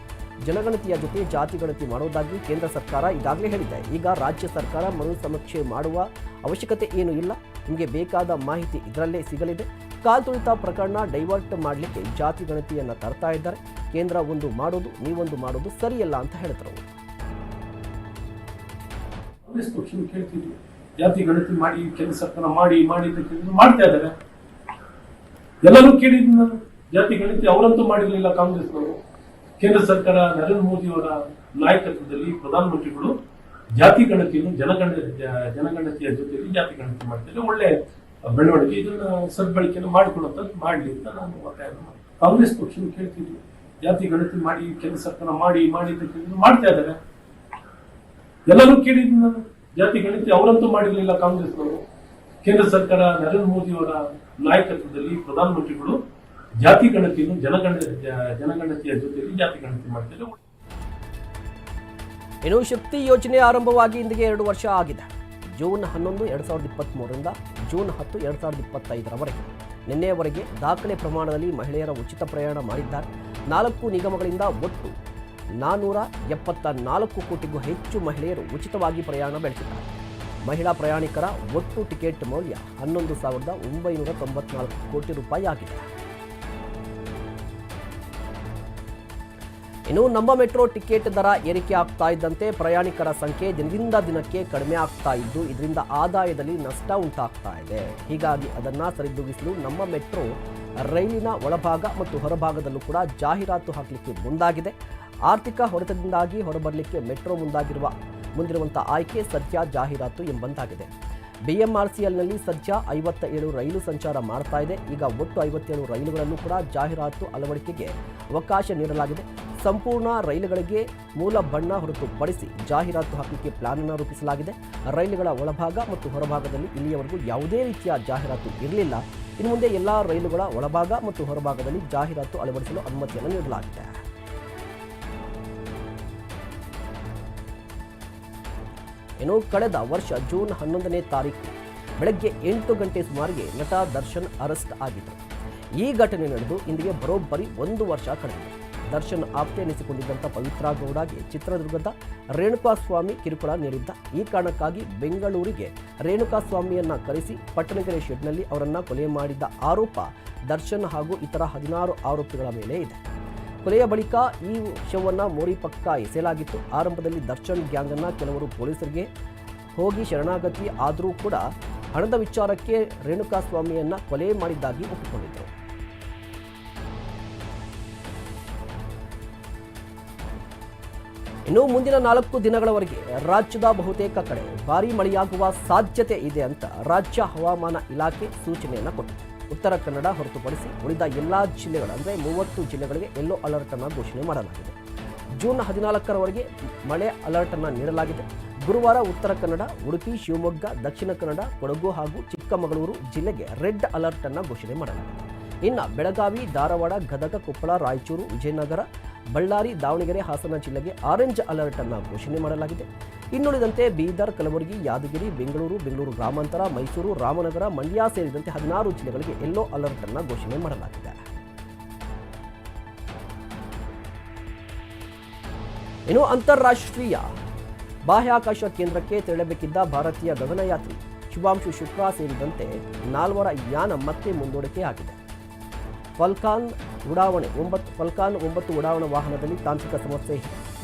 ಜನಗಣತಿಯ ಜೊತೆ ಜಾತಿ ಗಣತಿ ಮಾಡುವುದಾಗಿ ಕೇಂದ್ರ ಸರ್ಕಾರ ಈಗಾಗಲೇ ಹೇಳಿದೆ. ಈಗ ರಾಜ್ಯ ಸರ್ಕಾರ ಮರು ಸಮೀಕ್ಷೆ ಮಾಡುವ ಅವಶ್ಯಕತೆ ಏನೂ ಇಲ್ಲ. ನಿಮಗೆ ಬೇಕಾದ ಮಾಹಿತಿ ಇದರಲ್ಲೇ ಸಿಗಲಿದೆ. ಕಾಲ್ತುಳಿತ ಪ್ರಕರಣ ಡೈವರ್ಟ್ ಮಾಡಲಿಕ್ಕೆ ಜಾತಿ ಗಣತಿಯನ್ನು ತರ್ತಾ ಇದ್ದಾರೆ. ಕೇಂದ್ರ ಒಂದು ಮಾಡೋದು, ನೀವೊಂದು ಮಾಡೋದು ಸರಿಯಲ್ಲ ಅಂತ ಹೇಳಿದ್ರು. ಜಾತಿ ಗಣತಿ ಮಾಡಿ ಸರ್ಕಾರ ಮಾಡಿ ಮಾಡಿ ಮಾಡ್ತಾ ಇದ್ದಾರೆ. ಎಲ್ಲರೂ ಕೇಳಿದ್ವಿ ನಾನು. ಜಾತಿ ಗಣತಿ ಅವರಂತೂ ಮಾಡಿರಲಿಲ್ಲ ಕಾಂಗ್ರೆಸ್ನವರು. ಕೇಂದ್ರ ಸರ್ಕಾರ ನರೇಂದ್ರ ಮೋದಿಯವರ ನಾಯಕತ್ವದಲ್ಲಿ ಪ್ರಧಾನಮಂತ್ರಿಗಳು ಜಾತಿ ಗಣತಿಯನ್ನು ಜನಗಣ ಜನಗಣತಿಯ ಜೊತೆಯಲ್ಲಿ ಜಾತಿ ಗಣತಿ ಮಾಡ್ತಾರೆ ಒಳ್ಳೆ ಬೆಳವಣಿಗೆ ಇದನ್ನ ಸದ್ಬಳಕೆಯನ್ನು ಮಾಡಿಕೊಡುವಂಥದ್ದು ಮಾಡಲಿ ಅಂತ ನಾನು ಒತ್ತಾಯ. ಕಾಂಗ್ರೆಸ್ ಪಕ್ಷನ ಕೇಳ್ತಿದ್ವಿ ಜಾತಿ ಗಣತಿ ಮಾಡಿ, ಕೇಂದ್ರ ಸರ್ಕಾರ ಮಾಡಿ ಮಾಡಿ ಮಾಡ್ತಾ ಇದ್ದಾರೆ ಎಲ್ಲರೂ ಕೇಳಿದ್ವಿ ನಾನು, ಜಾತಿ ಗಣತಿ ಅವರಂತೂ ಮಾಡಿರಲಿಲ್ಲ ಕಾಂಗ್ರೆಸ್ನವರು ಕೇಂದ್ರ ಸರ್ಕಾರ ನರೇಂದ್ರ ಮೋದಿಯವರ ನಾಯಕತ್ವದಲ್ಲಿ ಪ್ರಧಾನಮಂತ್ರಿಗಳು ಜಾತಿ ಗಣತಿಯನ್ನು ಜನಗಣ ಜನಗಣತಿಯ ಜೊತೆಯಲ್ಲಿ ಜಾತಿ ಗಣತಿ ಮಾಡ್ತಾರೆ ಇನ್ನು ಶಕ್ತಿ ಯೋಜನೆ ಆರಂಭವಾಗಿ ಇಂದಿಗೆ ಎರಡು ವರ್ಷ ಆಗಿದೆ. ಜೂನ್ ಹನ್ನೊಂದು, ಎರಡು ಸಾವಿರದ ಇಪ್ಪತ್ತ್ಮೂರರಿಂದ ಜೂನ್ ಹತ್ತು, ಎರಡು ಸಾವಿರದ ಇಪ್ಪತ್ತೈದರವರೆಗೆ ನಿನ್ನೆಯವರೆಗೆ ದಾಖಲೆ ಪ್ರಮಾಣದಲ್ಲಿ ಮಹಿಳೆಯರ ಉಚಿತ ಪ್ರಯಾಣ ಮಾಡಿದ್ದಾರೆ. ನಾಲ್ಕು ನಿಗಮಗಳಿಂದ ಒಟ್ಟು ನಾನ್ನೂರ ಎಪ್ಪತ್ತ ನಾಲ್ಕು ಕೋಟಿಗೂ ಹೆಚ್ಚು ಮಹಿಳೆಯರು ಉಚಿತವಾಗಿ ಪ್ರಯಾಣ ಬೆಳೆಸಿದ್ದಾರೆ. ಮಹಿಳಾ ಪ್ರಯಾಣಿಕರ ಒಟ್ಟು ಟಿಕೆಟ್ ಮೌಲ್ಯ ಹನ್ನೊಂದು ಸಾವಿರದ ಒಂಬೈನೂರ ತೊಂಬತ್ನಾಲ್ಕು ಕೋಟಿ ರೂಪಾಯಿ ಆಗಿದೆ. ಇನ್ನು ನಮ್ಮ ಮೆಟ್ರೋ ಟಿಕೆಟ್ ದರ ಏರಿಕೆ ಆಗ್ತಾ ಇದ್ದಂತೆ ಪ್ರಯಾಣಿಕರ ಸಂಖ್ಯೆ ದಿನದಿಂದ ದಿನಕ್ಕೆ ಕಡಿಮೆ ಆಗ್ತಾ ಇದ್ದು, ಇದರಿಂದ ಆದಾಯದಲ್ಲಿ ನಷ್ಟ ಉಂಟಾಗ್ತಾ ಇದೆ. ಹೀಗಾಗಿ ಅದನ್ನ ಸರಿದೂಗಿಸಲು ನಮ್ಮ ಮೆಟ್ರೋ ರೈಲಿನ ಒಳಭಾಗ ಮತ್ತು ಹೊರಭಾಗದಲ್ಲೂ ಕೂಡ ಜಾಹೀರಾತು ಹಾಕಲಿಕ್ಕೆ ಮುಂದಾಗಿದೆ. ಆರ್ಥಿಕ ಹೊಡೆತದಿಂದಾಗಿ ಹೊರಬರಲಿಕ್ಕೆ ಮೆಟ್ರೋ ಮುಂದಾಗಿರುವ ಮುಂದಿರುವಂಥ ಆಯ್ಕೆ ಸದ್ಯ ಜಾಹೀರಾತು ಎಂಬಂತಾಗಿದೆ. ಬಿಎಂಆರ್ಸಿಎಲ್ನಲ್ಲಿ ಸದ್ಯ ಐವತ್ತ ಏಳು ರೈಲು ಸಂಚಾರ ಮಾಡ್ತಾ ಇದೆ. ಈಗ ಒಟ್ಟು ಐವತ್ತೇಳು ರೈಲುಗಳನ್ನು ಕೂಡ ಜಾಹೀರಾತು ಅಳವಡಿಕೆಗೆ ಅವಕಾಶ ನೀಡಲಾಗಿದೆ. ಸಂಪೂರ್ಣ ರೈಲುಗಳಿಗೆ ಮೂಲ ಬಣ್ಣ ಹೊರತುಪಡಿಸಿ ಜಾಹೀರಾತು ಹಾಕಲಿಕ್ಕೆ ಪ್ಲಾನ್ ಅನ್ನು ರೂಪಿಸಲಾಗಿದೆ. ರೈಲುಗಳ ಒಳಭಾಗ ಮತ್ತು ಹೊರಭಾಗದಲ್ಲಿ ಇಲ್ಲಿಯವರೆಗೂ ಯಾವುದೇ ರೀತಿಯ ಜಾಹೀರಾತು ಇರಲಿಲ್ಲ. ಇನ್ನು ಮುಂದೆ ಎಲ್ಲ ರೈಲುಗಳ ಒಳಭಾಗ ಮತ್ತು ಹೊರಭಾಗದಲ್ಲಿ ಜಾಹೀರಾತು ಅಳವಡಿಸಲು ಅನುಮತಿಯನ್ನು ನೀಡಲಾಗಿದೆ. ಇನ್ನು ಕಳೆದ ವರ್ಷ ಜೂನ್ ಹನ್ನೊಂದನೇ ತಾರೀಕು ಬೆಳಗ್ಗೆ ಎಂಟು ಗಂಟೆ ಸುಮಾರಿಗೆ ನಟ ದರ್ಶನ್ ಅರೆಸ್ಟ್ ಆಗಿದ್ದರು. ಈ ಘಟನೆ ನಡೆದು ಇಂದಿಗೆ ಬರೋಬ್ಬರಿ ಒಂದು ವರ್ಷ ಕಳೆದಿದೆ. ದರ್ಶನ್ ಆಪ್ತೆ ಎನಿಸಿಕೊಂಡಿದ್ದಂಥ ಪವಿತ್ರ ಗೌಡಗೆ ಚಿತ್ರದುರ್ಗದ ರೇಣುಕಾಸ್ವಾಮಿ ಕಿರುಕುಳ ನೀಡಿದ್ದ. ಈ ಕಾರಣಕ್ಕಾಗಿ ಬೆಂಗಳೂರಿಗೆ ರೇಣುಕಾಸ್ವಾಮಿಯನ್ನ ಕರೆಸಿ ಪಟ್ಟಣಗೆರೆ ಶೆಡ್ನಲ್ಲಿ ಅವರನ್ನ ಕೊಲೆ ಮಾಡಿದ್ದ ಆರೋಪ ದರ್ಶನ್ ಹಾಗೂ ಇತರ ಹದಿನಾರು ಆರೋಪಿಗಳ ಮೇಲೆ ಇದೆ. ಕೊಲೆಯ ಬಳಿಕ ಈ ವಿಷಯವನ್ನು ಮೋರಿ ಪಕ್ಕ ಎಸೆಯಲಾಗಿತ್ತು. ಆರಂಭದಲ್ಲಿ ದರ್ಶನ್ ಗ್ಯಾಂಗ್ ಅನ್ನ ಕೆಲವರು ಪೊಲೀಸರಿಗೆ ಹೋಗಿ ಶರಣಾಗತಿ ಆದರೂ ಕೂಡ ಹಣದ ವಿಚಾರಕ್ಕೆ ರೇಣುಕಾಸ್ವಾಮಿಯನ್ನು ಕೊಲೆ ಮಾಡಿದ್ದಾಗಿ ಒಪ್ಪಿಕೊಂಡಿದ್ದರು ಇನ್ನು ಮುಂದಿನ ನಾಲ್ಕು ದಿನಗಳವರೆಗೆ ರಾಜ್ಯದ ಬಹುತೇಕ ಕಡೆ ಭಾರೀ ಮಳೆಯಾಗುವ ಸಾಧ್ಯತೆ ಇದೆ ಅಂತ ರಾಜ್ಯ ಹವಾಮಾನ ಇಲಾಖೆ ಸೂಚನೆಯನ್ನು ಕೊಟ್ಟಿದೆ. ಉತ್ತರ ಕನ್ನಡ ಹೊರತುಪಡಿಸಿ ಉಳಿದ ಎಲ್ಲ ಜಿಲ್ಲೆಗಳು ಅಂದರೆ ಮೂವತ್ತು ಜಿಲ್ಲೆಗಳಿಗೆ ಯೆಲ್ಲೋ ಅಲರ್ಟ್ ಅನ್ನು ಘೋಷಣೆ ಮಾಡಲಾಗಿದೆ. ಜೂನ್ ಹದಿನಾಲ್ಕರವರೆಗೆ ಮಳೆ ಅಲರ್ಟ್ ಅನ್ನು ನೀಡಲಾಗಿದೆ. ಗುರುವಾರ ಉತ್ತರ ಕನ್ನಡ, ಉಡುಪಿ, ಶಿವಮೊಗ್ಗ, ದಕ್ಷಿಣ ಕನ್ನಡ, ಕೊಡಗು ಹಾಗೂ ಚಿಕ್ಕಮಗಳೂರು ಜಿಲ್ಲೆಗೆ ರೆಡ್ ಅಲರ್ಟ್ ಅನ್ನು ಘೋಷಣೆ ಮಾಡಲಾಗಿದೆ. ಇನ್ನು ಬೆಳಗಾವಿ, ಧಾರವಾಡ, ಗದಗ, ಕೊಪ್ಪಳ, ರಾಯಚೂರು, ವಿಜಯನಗರ, ಬಳ್ಳಾರಿ, ದಾವಣಗೆರೆ, ಹಾಸನ ಜಿಲ್ಲೆಗೆ ಆರೆಂಜ್ ಅಲರ್ಟ್ ಅನ್ನು ಘೋಷಣೆ ಮಾಡಲಾಗಿದೆ. ಇನ್ನುಳಿದಂತೆ ಬೀದರ್, ಕಲಬುರಗಿ, ಯಾದಗಿರಿ, ಬೆಂಗಳೂರು ಬೆಂಗಳೂರು ಗ್ರಾಮಾಂತರ, ಮೈಸೂರು, ರಾಮನಗರ, ಮಂಡ್ಯ ಸೇರಿದಂತೆ ಹದಿನಾರು ಜಿಲ್ಲೆಗಳಿಗೆ ಯೆಲ್ಲೋ ಅಲರ್ಟ್ ಅನ್ನು ಘೋಷಣೆ ಮಾಡಲಾಗಿದೆ. ಇನ್ನು ಅಂತಾರಾಷ್ಟ್ರೀಯ ಬಾಹ್ಯಾಕಾಶ ಕೇಂದ್ರಕ್ಕೆ ತೆರಳಬೇಕಿದ್ದ ಭಾರತೀಯ ಗಗನಯಾತ್ರಿ ಶುಭಾಂಶು ಶುಕ್ಲಾ ಸೇರಿದಂತೆ ನಾಲ್ವರ ಯಾನ ಮತ್ತೆ ಮುಂದೂಡಿಕೆಯಾಗಿದೆ ಫಲ್ಕಾನ್ ಉಡಾವಣೆ, ಒಂಬತ್ತು ಫಲ್ಕಾನ್ ಒಂಬತ್ತು ಉಡಾವಣಾ ವಾಹನದಲ್ಲಿ ತಾಂತ್ರಿಕ ಸಮಸ್ಯೆ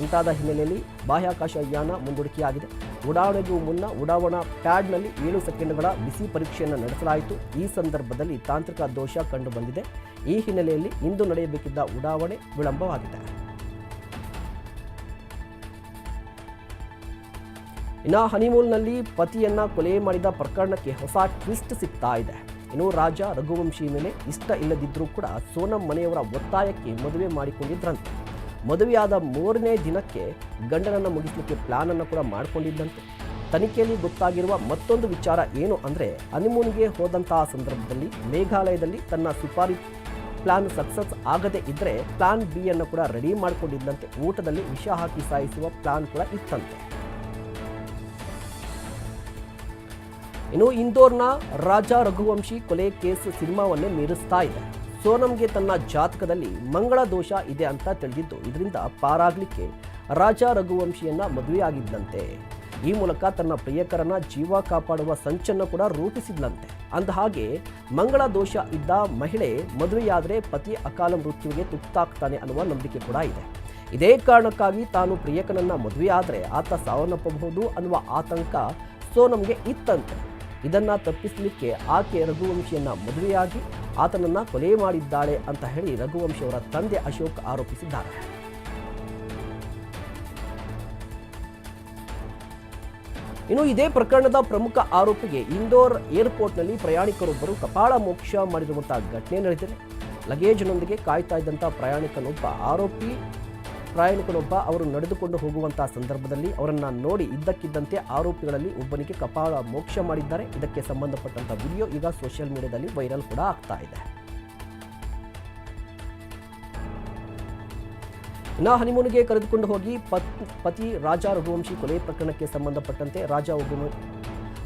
ಉಂಟಾದ ಹಿನ್ನೆಲೆಯಲ್ಲಿ ಬಾಹ್ಯಾಕಾಶ ಯಾನ ಮುಂದೂಡಿಕೆಯಾಗಿದೆ. ಉಡಾವಣೆಗೂ ಮುನ್ನ ಉಡಾವಣಾ ಪ್ಯಾಡ್ನಲ್ಲಿ ಏಳು ಸೆಕೆಂಡ್ಗಳ ಬಿಸಿ ಪರೀಕ್ಷೆಯನ್ನು ನಡೆಸಲಾಯಿತು. ಈ ಸಂದರ್ಭದಲ್ಲಿ ತಾಂತ್ರಿಕ ದೋಷ ಕಂಡುಬಂದಿದೆ. ಈ ಹಿನ್ನೆಲೆಯಲ್ಲಿ ಇಂದು ನಡೆಯಬೇಕಿದ್ದ ಉಡಾವಣೆ ವಿಳಂಬವಾಗಿದೆ. ಇನ್ನು ಹನಿಮೂಲ್ನಲ್ಲಿ ಪತಿಯನ್ನ ಕೊಲೆ ಮಾಡಿದ ಪ್ರಕರಣಕ್ಕೆ ಹೊಸ ಟ್ವಿಸ್ಟ್ ಸಿಗ್ತಾ ಇದೆ. ಇನ್ನು ರಾಜ ರಘುವಂಶಿ ಮೇಲೆ ಇಷ್ಟ ಇಲ್ಲದಿದ್ದರೂ ಕೂಡ ಸೋನಂ ಮನೆಯವರ ಒತ್ತಾಯಕ್ಕೆ ಮದುವೆ ಮಾಡಿಕೊಂಡಿದ್ರಂತೆ. ಮದುವೆಯಾದ ಮೂರನೇ ದಿನಕ್ಕೆ ಗಂಡನನ್ನು ಮುಗಿಸಲಿಕ್ಕೆ ಪ್ಲಾನನ್ನು ಕೂಡ ಮಾಡಿಕೊಂಡಿದ್ದಂತೆ. ತನಿಖೆಯಲ್ಲಿ ಗೊತ್ತಾಗಿರುವ ಮತ್ತೊಂದು ವಿಚಾರ ಏನು ಅಂದರೆ, ಹನಿಮೂನ್ಗೆ ಹೋದಂತಹ ಸಂದರ್ಭದಲ್ಲಿ ಮೇಘಾಲಯದಲ್ಲಿ ತನ್ನ ಸುಪಾರಿ ಪ್ಲಾನ್ ಸಕ್ಸಸ್ ಆಗದೇ ಇದ್ದರೆ ಪ್ಲಾನ್ ಬಿ ಅನ್ನು ಕೂಡ ರೆಡಿ ಮಾಡಿಕೊಂಡಿದ್ದಂತೆ. ಊಟದಲ್ಲಿ ವಿಷ ಹಾಕಿ ಸಾಯಿಸುವ ಪ್ಲಾನ್ ಕೂಡ ಇತ್ತಂತೆ. ಇನ್ನು ಇಂದೋರ್ನ ರಾಜ ರಘುವಂಶಿ ಕೊಲೆ ಕೇಸ್ ಸಿನಿಮಾವನ್ನೇ ಮೀರಿಸ್ತಾ ಇದೆ. ಸೋನಂಗೆ ತನ್ನ ಜಾತಕದಲ್ಲಿ ಮಂಗಳ ದೋಷ ಇದೆ ಅಂತ ತಿಳಿದಿದ್ದು, ಇದರಿಂದ ಪಾರಾಗ್ಲಿಕ್ಕೆ ರಾಜ ರಘುವಂಶಿಯನ್ನ ಮದುವೆಯಾಗಿದ್ದಂತೆ ಈ ಮೂಲಕ ತನ್ನ ಪ್ರಿಯಕರನ ಜೀವ ಕಾಪಾಡುವ ಸಂಚನ್ನು ಕೂಡ ರೂಪಿಸಿದ್ಲಂತೆ. ಅಂದ ಹಾಗೆ ಮಂಗಳ ದೋಷ ಇದ್ದ ಮಹಿಳೆ ಮದುವೆಯಾದರೆ ಪತಿ ಅಕಾಲ ಮೃತ್ಯುವಿಗೆ ತುತ್ತಾಗ್ತಾನೆ ಅನ್ನುವ ನಂಬಿಕೆ ಕೂಡ ಇದೆ. ಇದೇ ಕಾರಣಕ್ಕಾಗಿ ತಾನು ಪ್ರಿಯಕನನ್ನ ಮದುವೆಯಾದರೆ ಆತ ಸಾವನ್ನಪ್ಪಬಹುದು ಅನ್ನುವ ಆತಂಕ ಸೋನಂಗೆ ಇತ್ತಂತೆ. ಇದನ್ನ ತಪ್ಪಿಸಲಿಕ್ಕೆ ಆಕೆ ರಘುವಂಶಿಯನ್ನ ಮದುವೆಯಾಗಿ ಆತನನ್ನ ಕೊಲೆ ಮಾಡಿದ್ದಾಳೆ ಅಂತ ಹೇಳಿ ರಘುವಂಶಿಯವರ ತಂದೆ ಅಶೋಕ್ ಆರೋಪಿಸಿದ್ದಾರೆ. ಇನ್ನು ಇದೇ ಪ್ರಕರಣದ ಪ್ರಮುಖ ಆರೋಪಿಗೆ ಇಂದೋರ್ ಏರ್ಪೋರ್ಟ್ನಲ್ಲಿ ಪ್ರಯಾಣಿಕರೊಬ್ಬರು ಕಪಾಳ ಮೋಕ್ಷ ಮಾಡಿರುವಂತಹ ಘಟನೆ ನಡೆದಿದೆ. ಲಗೇಜ್ನೊಂದಿಗೆ ಕಾಯ್ತಾ ಇದ್ದಂಥ ಪ್ರಯಾಣಿಕನೊಬ್ಬ ಆರೋಪಿ ಪ್ರಯಾಣಿಕನೊಬ್ಬ ಅವರು ನಡೆದುಕೊಂಡು ಹೋಗುವಂತಹ ಸಂದರ್ಭದಲ್ಲಿ ಅವರನ್ನ ನೋಡಿ ಇದ್ದಕ್ಕಿದ್ದಂತೆ ಆರೋಪಿಗಳಲ್ಲಿ ಒಬ್ಬನಿಗೆ ಕಪಾಳ ಮೋಕ್ಷ ಮಾಡಿದ್ದಾರೆ. ಇದಕ್ಕೆ ಸಂಬಂಧಪಟ್ಟಂತಹ ವಿಡಿಯೋ ಈಗ ಸೋಷಿಯಲ್ ಮೀಡಿಯಾದಲ್ಲಿ ವೈರಲ್ ಕೂಡ ಆಗ್ತಾ ಇದೆ. ನಾ ಹನಿಮೂನಿಗೆ ಕರೆದುಕೊಂಡು ಹೋಗಿ ಪತ್ ರಾಜ ರಘುವಂಶಿ ಕೊಲೆ ಪ್ರಕರಣಕ್ಕೆ ಸಂಬಂಧಪಟ್ಟಂತೆ ರಾಜ ರಘು-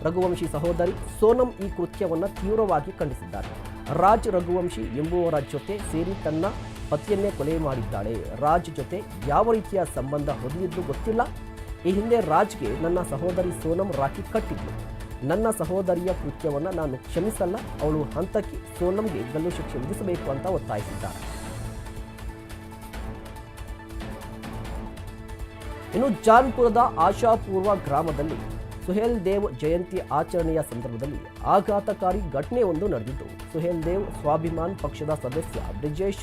ರಘುವಂಶಿ ಸಹೋದರಿ ಸೋನಂ ಈ ಕೃತ್ಯವನ್ನು ತೀವ್ರವಾಗಿ ಖಂಡಿಸಿದ್ದಾರೆ. ರಾಜ್ ರಘುವಂಶಿ ಎಂಬುವರ ಜೊತೆ ಸೇರಿ ತನ್ನ ಪತಿಯನ್ನೇ ಕೊಲೆ ಮಾಡಿದ್ದಾಳೆ. ರಾಜ್ ಜೊತೆ ಯಾವ ರೀತಿಯ ಸಂಬಂಧ ಹೊಂದಿದ್ದು ಗೊತ್ತಿಲ್ಲ. ಈ ಹಿಂದೆ ರಾಜ್ಗೆ ನನ್ನ ಸಹೋದರಿ ಸೋನಂ ರಾಖಿ ಕಟ್ಟಿದ್ದು ನನ್ನ ಸಹೋದರಿಯ ಕೃತ್ಯವನ್ನು ನಾನು ಕ್ಷಮಿಸಲ್ಲ. ಅವಳು ಹಂತಕ್ಕೆ ಸೋನಂಗೆ ಗಲ್ಲು ಶಿಕ್ಷೆ ವಿಧಿಸಬೇಕು ಅಂತ ಒತ್ತಾಯಿಸಿದ್ದಾರೆ ಇನ್ನು ಜಾನ್ಪುರದ ಆಶಾಪೂರ್ವ ಗ್ರಾಮದಲ್ಲಿ ಸುಹೇಲ್ ದೇವ್ ಜಯಂತಿ ಆಚರಣೆಯ ಸಂದರ್ಭದಲ್ಲಿ ಆಘಾತಕಾರಿ ಘಟನೆಯೊಂದು ನಡೆದಿತ್ತು ಸುಹೇಲ್ ದೇವ್ ಸ್ವಾಭಿಮಾನ್ ಪಕ್ಷದ ಸದಸ್ಯ ಬ್ರಿಜೇಶ್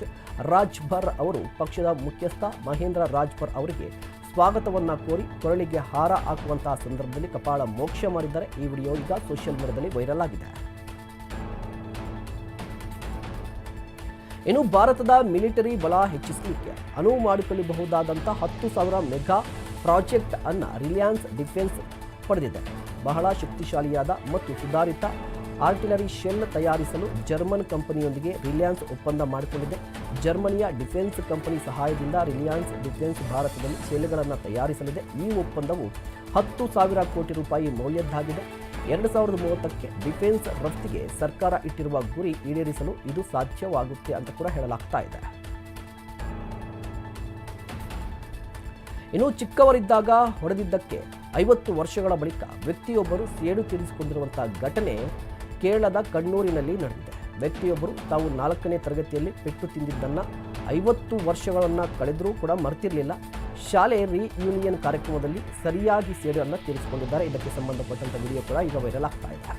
ರಾಜ್ಭರ್ ಅವರು ಪಕ್ಷದ ಮುಖ್ಯಸ್ಥ ಮಹೇಂದ್ರ ರಾಜ್ಭರ್ ಅವರಿಗೆ ಸ್ವಾಗತವನ್ನ ಕೋರಿ ಕೊರಳಿಗೆ ಹಾರ ಹಾಕುವಂತಹ ಸಂದರ್ಭದಲ್ಲಿ ಕಪಾಳ ಮೋಕ್ಷ ಮಾಡಿದ್ದಾರೆ. ಈ ವಿಡಿಯೋ ಈಗ ಸೋಷಿಯಲ್ ಮೀಡಿಯಾದಲ್ಲಿ ವೈರಲ್ ಆಗಿದೆ. ಇನ್ನು ಭಾರತದ ಮಿಲಿಟರಿ ಬಲ ಹೆಚ್ಚಿಸಲಿಕ್ಕೆ ಅನುವು ಮಾಡಿಕೊಳ್ಳಬಹುದಾದಂಥ ಹತ್ತು ಸಾವಿರ ಮೆಗಾ ಪ್ರಾಜೆಕ್ಟ್ ಅನ್ನ ರಿಲಯನ್ಸ್ ಡಿಫೆನ್ಸ್ ಪಡೆದಿದೆ. ಬಹಳ ಶಕ್ತಿಶಾಲಿಯಾದ ಮತ್ತು ಸುಧಾರಿತ ಆರ್ಟಿಲರಿ ಶೆಲ್ ತಯಾರಿಸಲು ಜರ್ಮನ್ ಕಂಪನಿಯೊಂದಿಗೆ ರಿಲಯನ್ಸ್ ಒಪ್ಪಂದ ಮಾಡಿಕೊಂಡಿದೆ. ಜರ್ಮನಿಯ ಡಿಫೆನ್ಸ್ ಕಂಪನಿ ಸಹಾಯದಿಂದ ರಿಲಯನ್ಸ್ ಡಿಫೆನ್ಸ್ ಭಾರತದಲ್ಲಿ ಶೆಲ್ಗಳನ್ನು ತಯಾರಿಸಲಿದೆ. ಈ ಒಪ್ಪಂದವು ಹತ್ತು ಸಾವಿರ ಕೋಟಿ ರೂಪಾಯಿ ಮೌಲ್ಯದ್ದಾಗಿದೆ. ಎರಡು ಸಾವಿರದ ಮೂವತ್ತಕ್ಕೆ ಡಿಫೆನ್ಸ್ ರಫ್ತಿಗೆ ಸರ್ಕಾರ ಇಟ್ಟಿರುವ ಗುರಿ ಈಡೇರಿಸಲು ಇದು ಸಾಧ್ಯವಾಗುತ್ತೆ ಅಂತ ಕೂಡ ಹೇಳಲಾಗ್ತಾ ಇದೆ. ಇನ್ನು ಚಿಕ್ಕವರಿದ್ದಾಗ ಹೊಡೆದಿದ್ದಕ್ಕೆ ಐವತ್ತು ವರ್ಷಗಳ ಬಳಿಕ ವ್ಯಕ್ತಿಯೊಬ್ಬರು ಸೇಡು ತೀರಿಸಿಕೊಂಡಿರುವಂತಹ ಘಟನೆ ಕೇರಳದ ಕಣ್ಣೂರಿನಲ್ಲಿ ನಡೆದಿದೆ. ವ್ಯಕ್ತಿಯೊಬ್ಬರು ತಾವು ನಾಲ್ಕನೇ ತರಗತಿಯಲ್ಲಿ ಪೆಟ್ಟು ತಿಂದಿದ್ದನ್ನು ಐವತ್ತು ವರ್ಷಗಳನ್ನು ಕಳೆದರೂ ಕೂಡ ಮರ್ತಿರಲಿಲ್ಲ. ಶಾಲೆ ರೀಯೂನಿಯನ್ ಕಾರ್ಯಕ್ರಮದಲ್ಲಿ ಸರಿಯಾಗಿ ಸೇಡನ್ನು ತೀರಿಸಿಕೊಂಡಿದ್ದಾರೆ. ಇದಕ್ಕೆ ಸಂಬಂಧಪಟ್ಟಂಥ ವಿಡಿಯೋ ಕೂಡ ಈಗ ವೈರಲ್ ಆಗ್ತಾ ಇದೆ.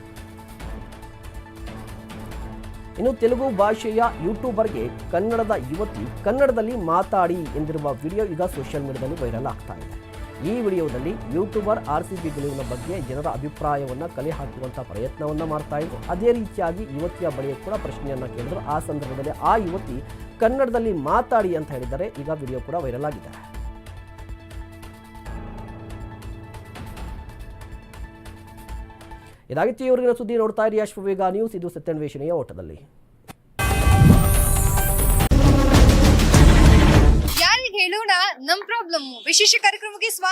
ಇನ್ನು ತೆಲುಗು ಭಾಷೆಯ ಯೂಟ್ಯೂಬರ್ಗೆ ಕನ್ನಡದ ಯುವತಿ ಕನ್ನಡದಲ್ಲಿ ಮಾತಾಡಿ ಎಂದಿರುವ ವಿಡಿಯೋ ಈಗ ಸೋಷಿಯಲ್ ಮೀಡಿಯಾದಲ್ಲಿ ವೈರಲ್ ಆಗ್ತಾ ಇದೆ. ಈ ವಿಡಿಯೋದಲ್ಲಿ ಯೂಟ್ಯೂಬರ್ ಆರ್ ಸಿ ಬಿ ಗೆಲುವಿನ ಬಗ್ಗೆ ಜನರ ಅಭಿಪ್ರಾಯವನ್ನು ಕಲೆ ಹಾಕುವಂತಹ ಪ್ರಯತ್ನವನ್ನು ಮಾಡ್ತಾ ಇದ್ರು. ಅದೇ ರೀತಿಯಾಗಿ ಯುವತಿಯ ಬಳಿಯ ಕೂಡ ಪ್ರಶ್ನೆಯನ್ನು ಕೇಳಿದ್ರು. ಆ ಸಂದರ್ಭದಲ್ಲಿ ಆ ಯುವತಿ ಕನ್ನಡದಲ್ಲಿ ಮಾತಾಡಿ ಅಂತ ಹೇಳಿದರೆ ಈಗ ವಿಡಿಯೋ ಕೂಡ ವೈರಲ್ ಆಗಿದೆ. ಇದಾಗಿತ್ತು ಇವರಿನ ಸುದ್ದಿ ನೋಡ್ತಾ ಇರಿ. ಅಶ್ವವೇಗ ನ್ಯೂಸ್. ಇದು ಸತ್ಯನ್ವೇಷಣೆಯ ಓಟದಲ್ಲಿ. ಯಾರಿಗೆ ಹೇಳೋಣ? ನಮ್ ಪ್ರಾಬ್ಲಮ್ ವಿಶೇಷ ಕಾರ್ಯಕ್ರಮಕ್ಕೆ ಸ್ವಾಗತ